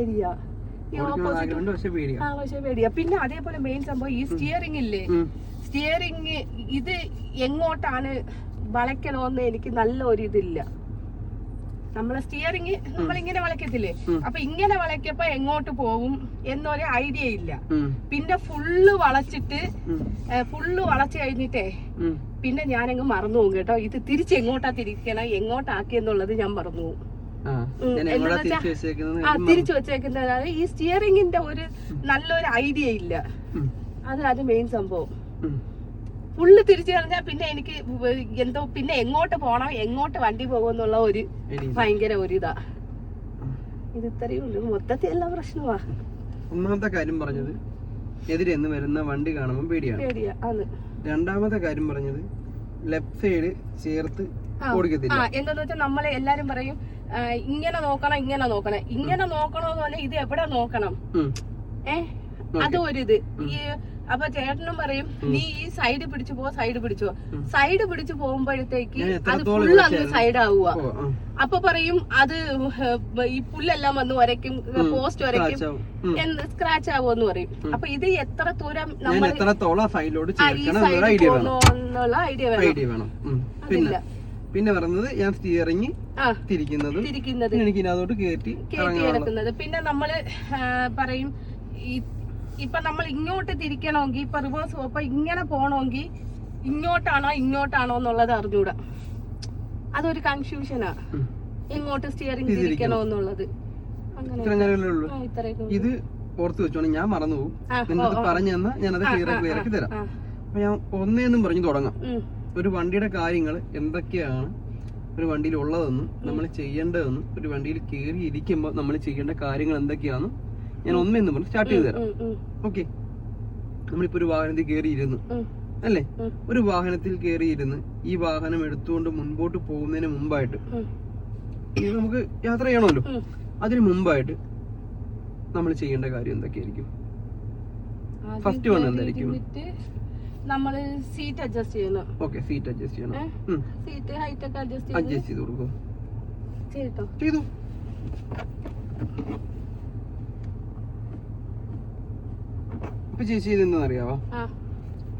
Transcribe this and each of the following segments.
പേടിയാ. പക്ഷെ പിന്നെ അതേപോലെ മെയിൻ സംഭവം ഈ സ്റ്റിയറിംഗ് ഇല്ലേ? സ്റ്റിയറിംഗ് ഇത് എങ്ങോട്ടാണ് വളയ്ക്കണമെന്ന് എനിക്ക് നല്ല ഒരു ഇതില്ല നമ്മളെ സ്റ്റിയറിംഗ് നമ്മളിങ്ങനെ വളയ്ക്കത്തില്ലേ. അപ്പൊ ഇങ്ങനെ വളയ്ക്കപ്പോ എങ്ങോട്ട് പോകും എന്നൊരു ഐഡിയ ഇല്ല. പിന്നെ ഫുള്ള് വളച്ചിട്ട്. ഫുള്ള് വളച്ചു കഴിഞ്ഞിട്ടേ. പിന്നെ ഞാനങ്ങ് മറന്നു പോകും കേട്ടോ. ഇത് തിരിച്ച് എങ്ങോട്ടാ തിരിക്കണം എങ്ങോട്ടാക്കി എന്നുള്ളത് ഞാൻ മറന്നു പോകും. ആ. തിരിച്ചു വെച്ചേക്കുന്നതാണ്. ഈ സ്റ്റിയറിംഗിന്റെ ഒരു നല്ലൊരു ഐഡിയ ഇല്ല. അതാണ് അത് അത് മെയിൻ സംഭവം. ഫുള്ള് തിരിച്ചു കളഞ്ഞാൽ പിന്നെ എനിക്ക് എന്തോ പിന്നെ എങ്ങോട്ട് പോണം എങ്ങോട്ട് വണ്ടി പോകുമെന്നുള്ള ഒരു. ഭയങ്കര ഒരു ഇതാ. ഇത് ഇത്രയേ ഉള്ളൂ. മൊത്തത്തിൽ എല്ലാ പ്രശ്നമാ. ഒന്നാമത്തെ കാര്യം പറഞ്ഞത് എതിരെന്ന് വരുന്ന വണ്ടി കാണുമ്പോൾ പേടിയാണ്. രണ്ടാമത്തെ കാര്യം പറഞ്ഞത് ലെഫ്റ്റ് സൈഡ് ചേർത്ത് ആ. എന്താന്ന് വെച്ചാൽ നമ്മളെ എല്ലാരും പറയും ഇങ്ങനെ നോക്കണം ഇങ്ങനെ നോക്കണം. ഇങ്ങനെ നോക്കണോന്ന് പറഞ്ഞാൽ ഇത് എവിടെ നോക്കണം? ഏഹ് അത് ഒരിത് ഈ അപ്പൊ ചേട്ടനും പറയും നീ ഈ സൈഡ് പിടിച്ചു പോ സൈഡ് പിടിച്ചു പോ. സൈഡ് പിടിച്ചു പോകുമ്പോഴത്തേക്ക് അത് ഫുള്ള് അങ്ങ് സൈഡ് ആവുക. അപ്പൊ പറയും അത് ഈ പുല്ലെല്ലാം വന്ന് വരയ്ക്കും പോസ്റ്റ്. എന്ന് സ്ക്രാച്ച് ആവുമെന്ന് പറയും. അപ്പൊ ഇത് എത്ര ദൂരം നമ്മൾ എന്നുള്ള ഐഡിയ വേണം. പിന്നെ അതില്ല. പിന്നെ പറയുന്നത് ഞാൻ സ്റ്റിയറിങ് തിരിക്കുന്നതും തിരിക്കുന്നത്. എനിക്ക് കയറ്റി കയറ്റി പിന്നെ നമ്മൾ പറയും ഇപ്പൊ നമ്മൾ ഇങ്ങോട്ട് തിരിക്കണമെങ്കിൽ ഇപ്പൊ റിവേഴ്സ് അപ്പൊ ഇങ്ങനെ പോകണമെങ്കിൽ ഇങ്ങോട്ടാണോ ഇങ്ങോട്ടാണോ എന്നുള്ളത് അറിഞ്ഞൂടാ. അതൊരു കൺഫ്യൂഷനാ ഇങ്ങോട്ട് എങ്ങോട്ട് സ്റ്റിയറിംഗ് തിരിക്കണോ. എന്നുള്ളത്. ഇത് ഓർത്ത് വെച്ചോണെ ഞാൻ മറന്നു പോകും. ഓ. പറഞ്ഞു തന്നാ ഞാൻ അത് ക്ലിയർ ക്ലിയർ ആക്കി തരാം. അപ്പൊ ഞാൻ ഒന്നേന്നും പറഞ്ഞു തുടങ്ങാം. ഒരു വണ്ടിയുടെ കാര്യങ്ങൾ എന്തൊക്കെയാണ് ഒരു വണ്ടിയിൽ ഉള്ളതെന്നും നമ്മൾ ചെയ്യേണ്ടതെന്നും ഒരു വണ്ടിയിൽ കയറി ഇരിക്കുമ്പോൾ നമ്മൾ ചെയ്യേണ്ട കാര്യങ്ങൾ എന്തൊക്കെയാണെന്നും ഞാൻ ഒന്നെന്ന് പറഞ്ഞു സ്റ്റാർട്ട് ചെയ്ത് തരാം. ഓക്കെ നമ്മളിപ്പോ ഒരു വാഹനത്തിൽ കയറിയിരുന്നു അല്ലേ? ഒരു വാഹനത്തിൽ കയറിയിരുന്ന് ഈ വാഹനം എടുത്തുകൊണ്ട് മുൻപോട്ട് പോകുന്നതിന് മുമ്പായിട്ട് നമുക്ക് യാത്ര ചെയ്യണമല്ലോ. അതിന് മുമ്പായിട്ട് നമ്മൾ ചെയ്യേണ്ട കാര്യം എന്തൊക്കെയായിരിക്കും? ഫസ്റ്റ് വൺ എന്തായിരിക്കും? നമ്മൾ സീറ്റ് അഡ്ജസ്റ്റ് ചെയ്യണം. ഓക്കെ സീറ്റ് അഡ്ജസ്റ്റ് ചെയ്യണം? സീറ്റ് ഹൈറ്റ് ഒക്കെ അഡ്ജസ്റ്റ് അഡ്ജസ്റ്റ് ചെയ്ത് കൊടുക്കും. ചെയ്തോ? ചെയ്തു. ഇപ്പൊ ചേച്ചി ചെയ്തെന്നറിയാവോ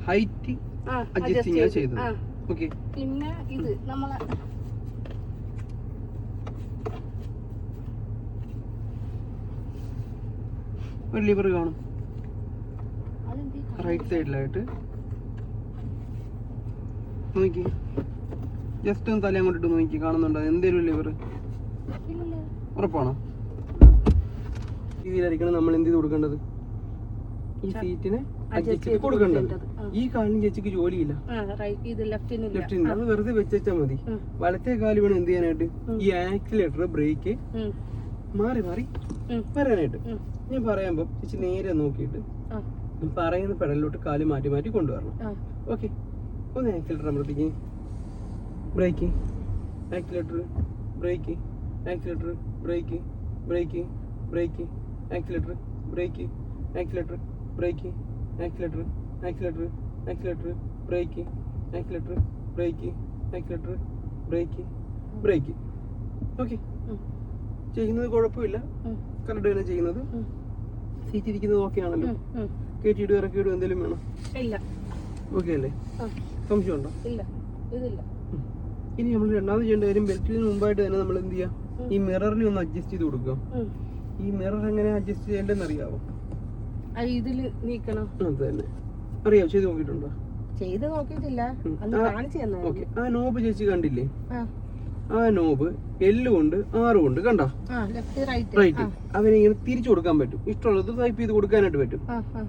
ഹൈറ്റ് അഡ്ജസ്റ്റിംഗ് ചെയ്തത്. ഓക്കെ പിന്നെ ഇത് നമ്മളെ ഒരു ലിവർ കാണും. റൈറ്റ് സൈഡിലായിട്ട് നോക്കി. ജസ്റ്റ് ഒന്ന് തല അങ്ങോട്ടിട്ട് നോക്കി. കാണുന്നുണ്ടോ? എന്തേലും ലിവർ ഉറപ്പാണോ? രീതിയിലായിരിക്കണം നമ്മൾ എന്ത് ചെയ്ത് കൊടുക്കേണ്ടത്? ഈ സീറ്റിനെ അഡ്ജസ്റ്റ് കൊടുക്കേണ്ടത്. ഈ കാലിന് ചേച്ചിക്ക് ജോലിയില്ല. ലെഫ്റ്റിന് അത് വെറുതെ വെച്ചാൽ മതി. വലത്തെ കാൽ വേണം എന്ത് ചെയ്യാനായിട്ട്? ഈ ആക്സിലേറ്റർ ബ്രേക്ക് മാറി മാറി വരാനായിട്ട്. ഞാൻ പറയുമ്പോ ചേച്ചി നേരെ നോക്കിയിട്ട് പറയുന്ന പെടലിലോട്ട് കാൽ മാറ്റി മാറ്റി കൊണ്ടുവരണം. ഓക്കെ ഒന്ന് accelerator അമർത്തിക്ക്. Brake accelerator brake accelerator brake brake brake accelerator brake accelerator brake accelerator accelerator accelerator brake accelerator brake accelerator brake brake. Okay. ചെയ്യുന്നത് കുഴപ്പമില്ല. കറക്റ്റ് തന്നെ ചെയ്യുന്നത്. ഉം, സീറ്റ് ഇരിക്കുന്നത് ഓക്കെ ആണല്ലോ. കയറ്റിയിടും ഇറക്കിയിടും എന്തെങ്കിലും വേണം? ഇല്ല. ഓക്കെ അല്ലേ? സംശയം ഉണ്ടോ? ഇല്ല. ഇതില്ല. ഇനി നമ്മൾ രണ്ടാമത് ചെയ്യേണ്ട കാര്യം ബെൽറ്റിന് മുമ്പായിട്ട് തന്നെ നമ്മൾ എന്ത് ചെയ്യാം ഈ മിററിനെ ഒന്ന് അഡ്ജസ്റ്റ് ചെയ്ത് കൊടുക്കുക. ഈ മിറർ എങ്ങനെ അഡ്ജസ്റ്റ് ചെയ്യേണ്ടതെന്ന് അറിയാവോ? ഇതിൽ നീക്കണം. അത് തന്നെ അറിയാം? ചെയ്ത് നോക്കിയിട്ടുണ്ടോ? ചെയ്ത് നോക്കിയിട്ടില്ല. അന്ന് ആ, കാണിച്ചു തന്നെ ആ നോബ് ചേച്ചി കണ്ടില്ലേ? ആ. നോബ് എല്ല് കൊണ്ട് ആറ് കൊണ്ട് കണ്ടോ? റൈറ്റ് അവനെ ഇങ്ങനെ തിരിച്ചു കൊടുക്കാൻ പറ്റും. ഇഷ്ടമുള്ളത് ടൈപ്പ് ചെയ്ത് കൊടുക്കാനായിട്ട് പറ്റും.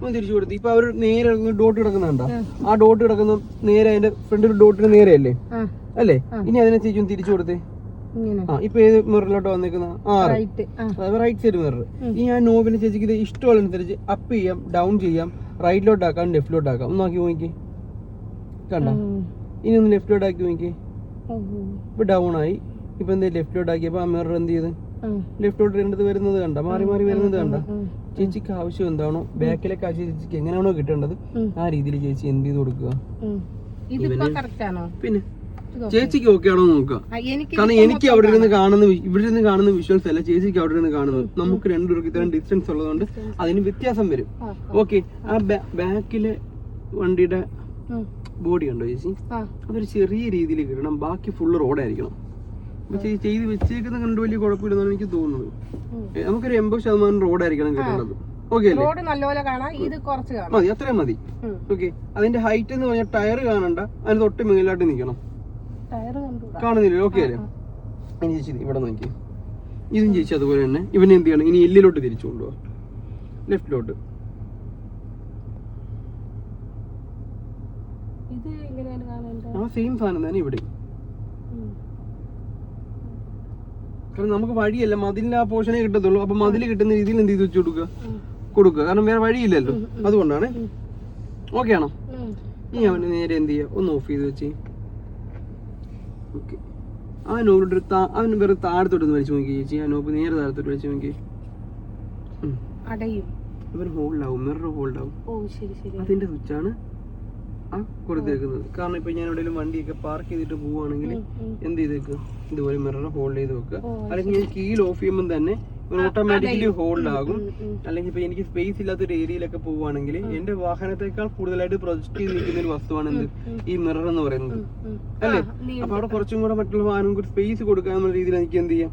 ഒന്ന് തിരിച്ചു കൊടുത്തു. ഇപ്പൊ അവർ നേരെ ഡോട്ട് കിടക്കുന്നുണ്ടോ ആ. ഡോട്ട് കിടക്കുന്ന നേരെ അതിന്റെ ഫ്രണ്ടിൽ ഡോട്ടിന് നേരെയല്ലേ? അല്ലേ? അല്ലേ ഇനി അതിനെ ചേച്ചി തിരിച്ചു കൊടുത്തേ. ഇപ്പൊ ഏത് മിററിലോട്ട് വന്നിരിക്കുന്ന ആറ് റൈറ്റ് സൈഡ് മിറർ ഈ ഞാൻ നോബിനെ ചേച്ചിക്ക് ഇത് ഇഷ്ടമുള്ളതനുസരിച്ച് അപ്പ് ചെയ്യാം ഡൗൺ ചെയ്യാം റൈറ്റിലോട്ട് ആക്കാം ലെഫ്റ്റിലോട്ട് ആക്കാം ഒന്ന് നോക്കി നോക്കി. കണ്ട? ഇനി ഒന്ന് ലെഫ്റ്റിലോട്ട് ആക്കി നോക്കി ഇപ്പൊ ഡൗൺ ആയി. ഇപ്പൊ എന്താ ലെഫ്റ്റിലോട്ട് ആക്കിയപ്പോ ആ മിറർ എന്ത് ചെയ്ത്. ലെഫ്റ്റിലോട്ട് രണ്ടത് വരുന്നത് കണ്ട? മാറി മാറി വരുന്നത് കണ്ട. ചേച്ചിക്ക് ആവശ്യം എന്താണോ ബാക്കിലെ കാശ് ചേച്ചിക്ക് എങ്ങനെയാണോ കിട്ടേണ്ടത് ആ രീതിയിൽ ചേച്ചി എന്ത് ചെയ്ത് കൊടുക്കുക? പിന്നെ. ചേച്ചിക്ക് ഓക്കെ ആണോ നോക്കാം. നോക്കുക കാരണം എനിക്ക് അവിടെ ഇരുന്ന് കാണാം. കാണുന്ന ഇവിടെ ഇരുന്ന് കാണുന്ന വിഷ്വൽസ് അല്ല ചേച്ചിക്ക് അവിടെ ഇരുന്ന് കാണുന്നത്. നമുക്ക് രണ്ടുപേർക്ക് ഇത്രയും ഡിസ്റ്റൻസ് ഉള്ളതുകൊണ്ട് അതിന് വ്യത്യാസം വരും. ഓക്കെ ആ. ബാക്കിലെ വണ്ടിയുടെ. ബോഡി ഉണ്ടോ ചേച്ചി? അതൊരു ചെറിയ രീതിയിൽ കിട്ടണം. ബാക്കി ഫുള്ള് റോഡായിരിക്കണം ചെയ്ത് വെച്ചേക്കുന്ന കണ്ട് വലിയ കുഴപ്പമില്ലെന്നാണ് എനിക്ക് തോന്നുന്നത്. നമുക്കൊരു എൺപത് ശതമാനം റോഡായിരിക്കണം കിട്ടേണ്ടത്. മതി അത്രയും മതി. ഓക്കെ അതിന്റെ ഹൈറ്റ് എന്ന് പറഞ്ഞാൽ ടയർ കാണണ്ട. അതിന് തൊട്ട് മുകളിലായിട്ട് നിൽക്കണം കാണുന്നില്ല? ഓക്കെ അല്ലേ? ഇനി ചേച്ചി ഇവിടെ നോക്കി. ഇതും ചേച്ചി അതുപോലെ തന്നെ. ഇവനെ എന്ത് ചെയ്യണം? ഇനി എല്ലിലോട്ട് തിരിച്ചു കൊണ്ടുപോവാ ലെഫ്റ്റിലോട്ട് ആ സെയിം സാധനം തന്നെ ഇവിടെ കാരണം നമുക്ക് വഴിയല്ല മതിലിന്റെ ആ പോർഷനെ കിട്ടത്തുള്ളൂ. അപ്പൊ മതിൽ കിട്ടുന്ന രീതിയിൽ എന്ത് ചെയ്ത് വെച്ച് കൊടുക്കുക കൊടുക്കുക. കാരണം വേറെ വഴിയില്ലല്ലോ. അതുകൊണ്ടാണ്. ഓക്കെ ആണോ. ഇനി അവന് നേരെ എന്ത് ചെയ്യുക ഒന്ന് ഓഫ് ചെയ്ത് വെച്ച്. ഓക്കെ. ആ നോബിലോട്ട് താ അവൻ വേറെ താഴത്തോട്ട് വലിച്ചു നോക്കി ചേച്ചി. ആ നോബ് നേരെ താഴത്തോട്ട് വലിച്ചു നോക്കി. അടയും. ഇവൻ ഹോൾഡാവും മിറർ ഹോൾഡാവും. ഓ ശരി ശരി. അതിന്റെ സ്വിച്ചാണ് ആ കൊടുത്തേക്കുന്നത് കാരണം ഇപ്പൊ ഞാൻ എവിടെയെങ്കിലും വണ്ടിയൊക്കെ പാർക്ക് ചെയ്തിട്ട് പോവുകയാണെങ്കിൽ. എന്ത് ചെയ്തേക്ക്? ഇതുപോലെ മിറർ ഹോൾഡ് ചെയ്ത് വെക്കുക അല്ലെങ്കിൽ ഞാൻ കീൽ ഓഫ് ചെയ്യുമ്പോൾ തന്നെ ഓട്ടോമാറ്റിക്കലി ഹോൾഡ് ആകും. അല്ലെങ്കിൽ ഇപ്പൊ എനിക്ക് സ്പേസ് ഇല്ലാത്ത ഒരു ഏരിയയിലൊക്കെ പോവുകയാണെങ്കിൽ എന്റെ വാഹനത്തെക്കാൾ കൂടുതലായിട്ട് പ്രൊജക്ട് ചെയ്ത് നിൽക്കുന്ന ഒരു വസ്തുവാണ് എന്ത്? ഈ മിറർ എന്ന് പറയുന്നത്. അല്ലേ? അപ്പൊ അവിടെ കുറച്ചും കൂടെ മറ്റുള്ള വാഹനങ്ങൾക്ക് സ്പേസ് കൊടുക്കാന്നുള്ള രീതിയിൽ എനിക്ക് എന്ത് ചെയ്യാം?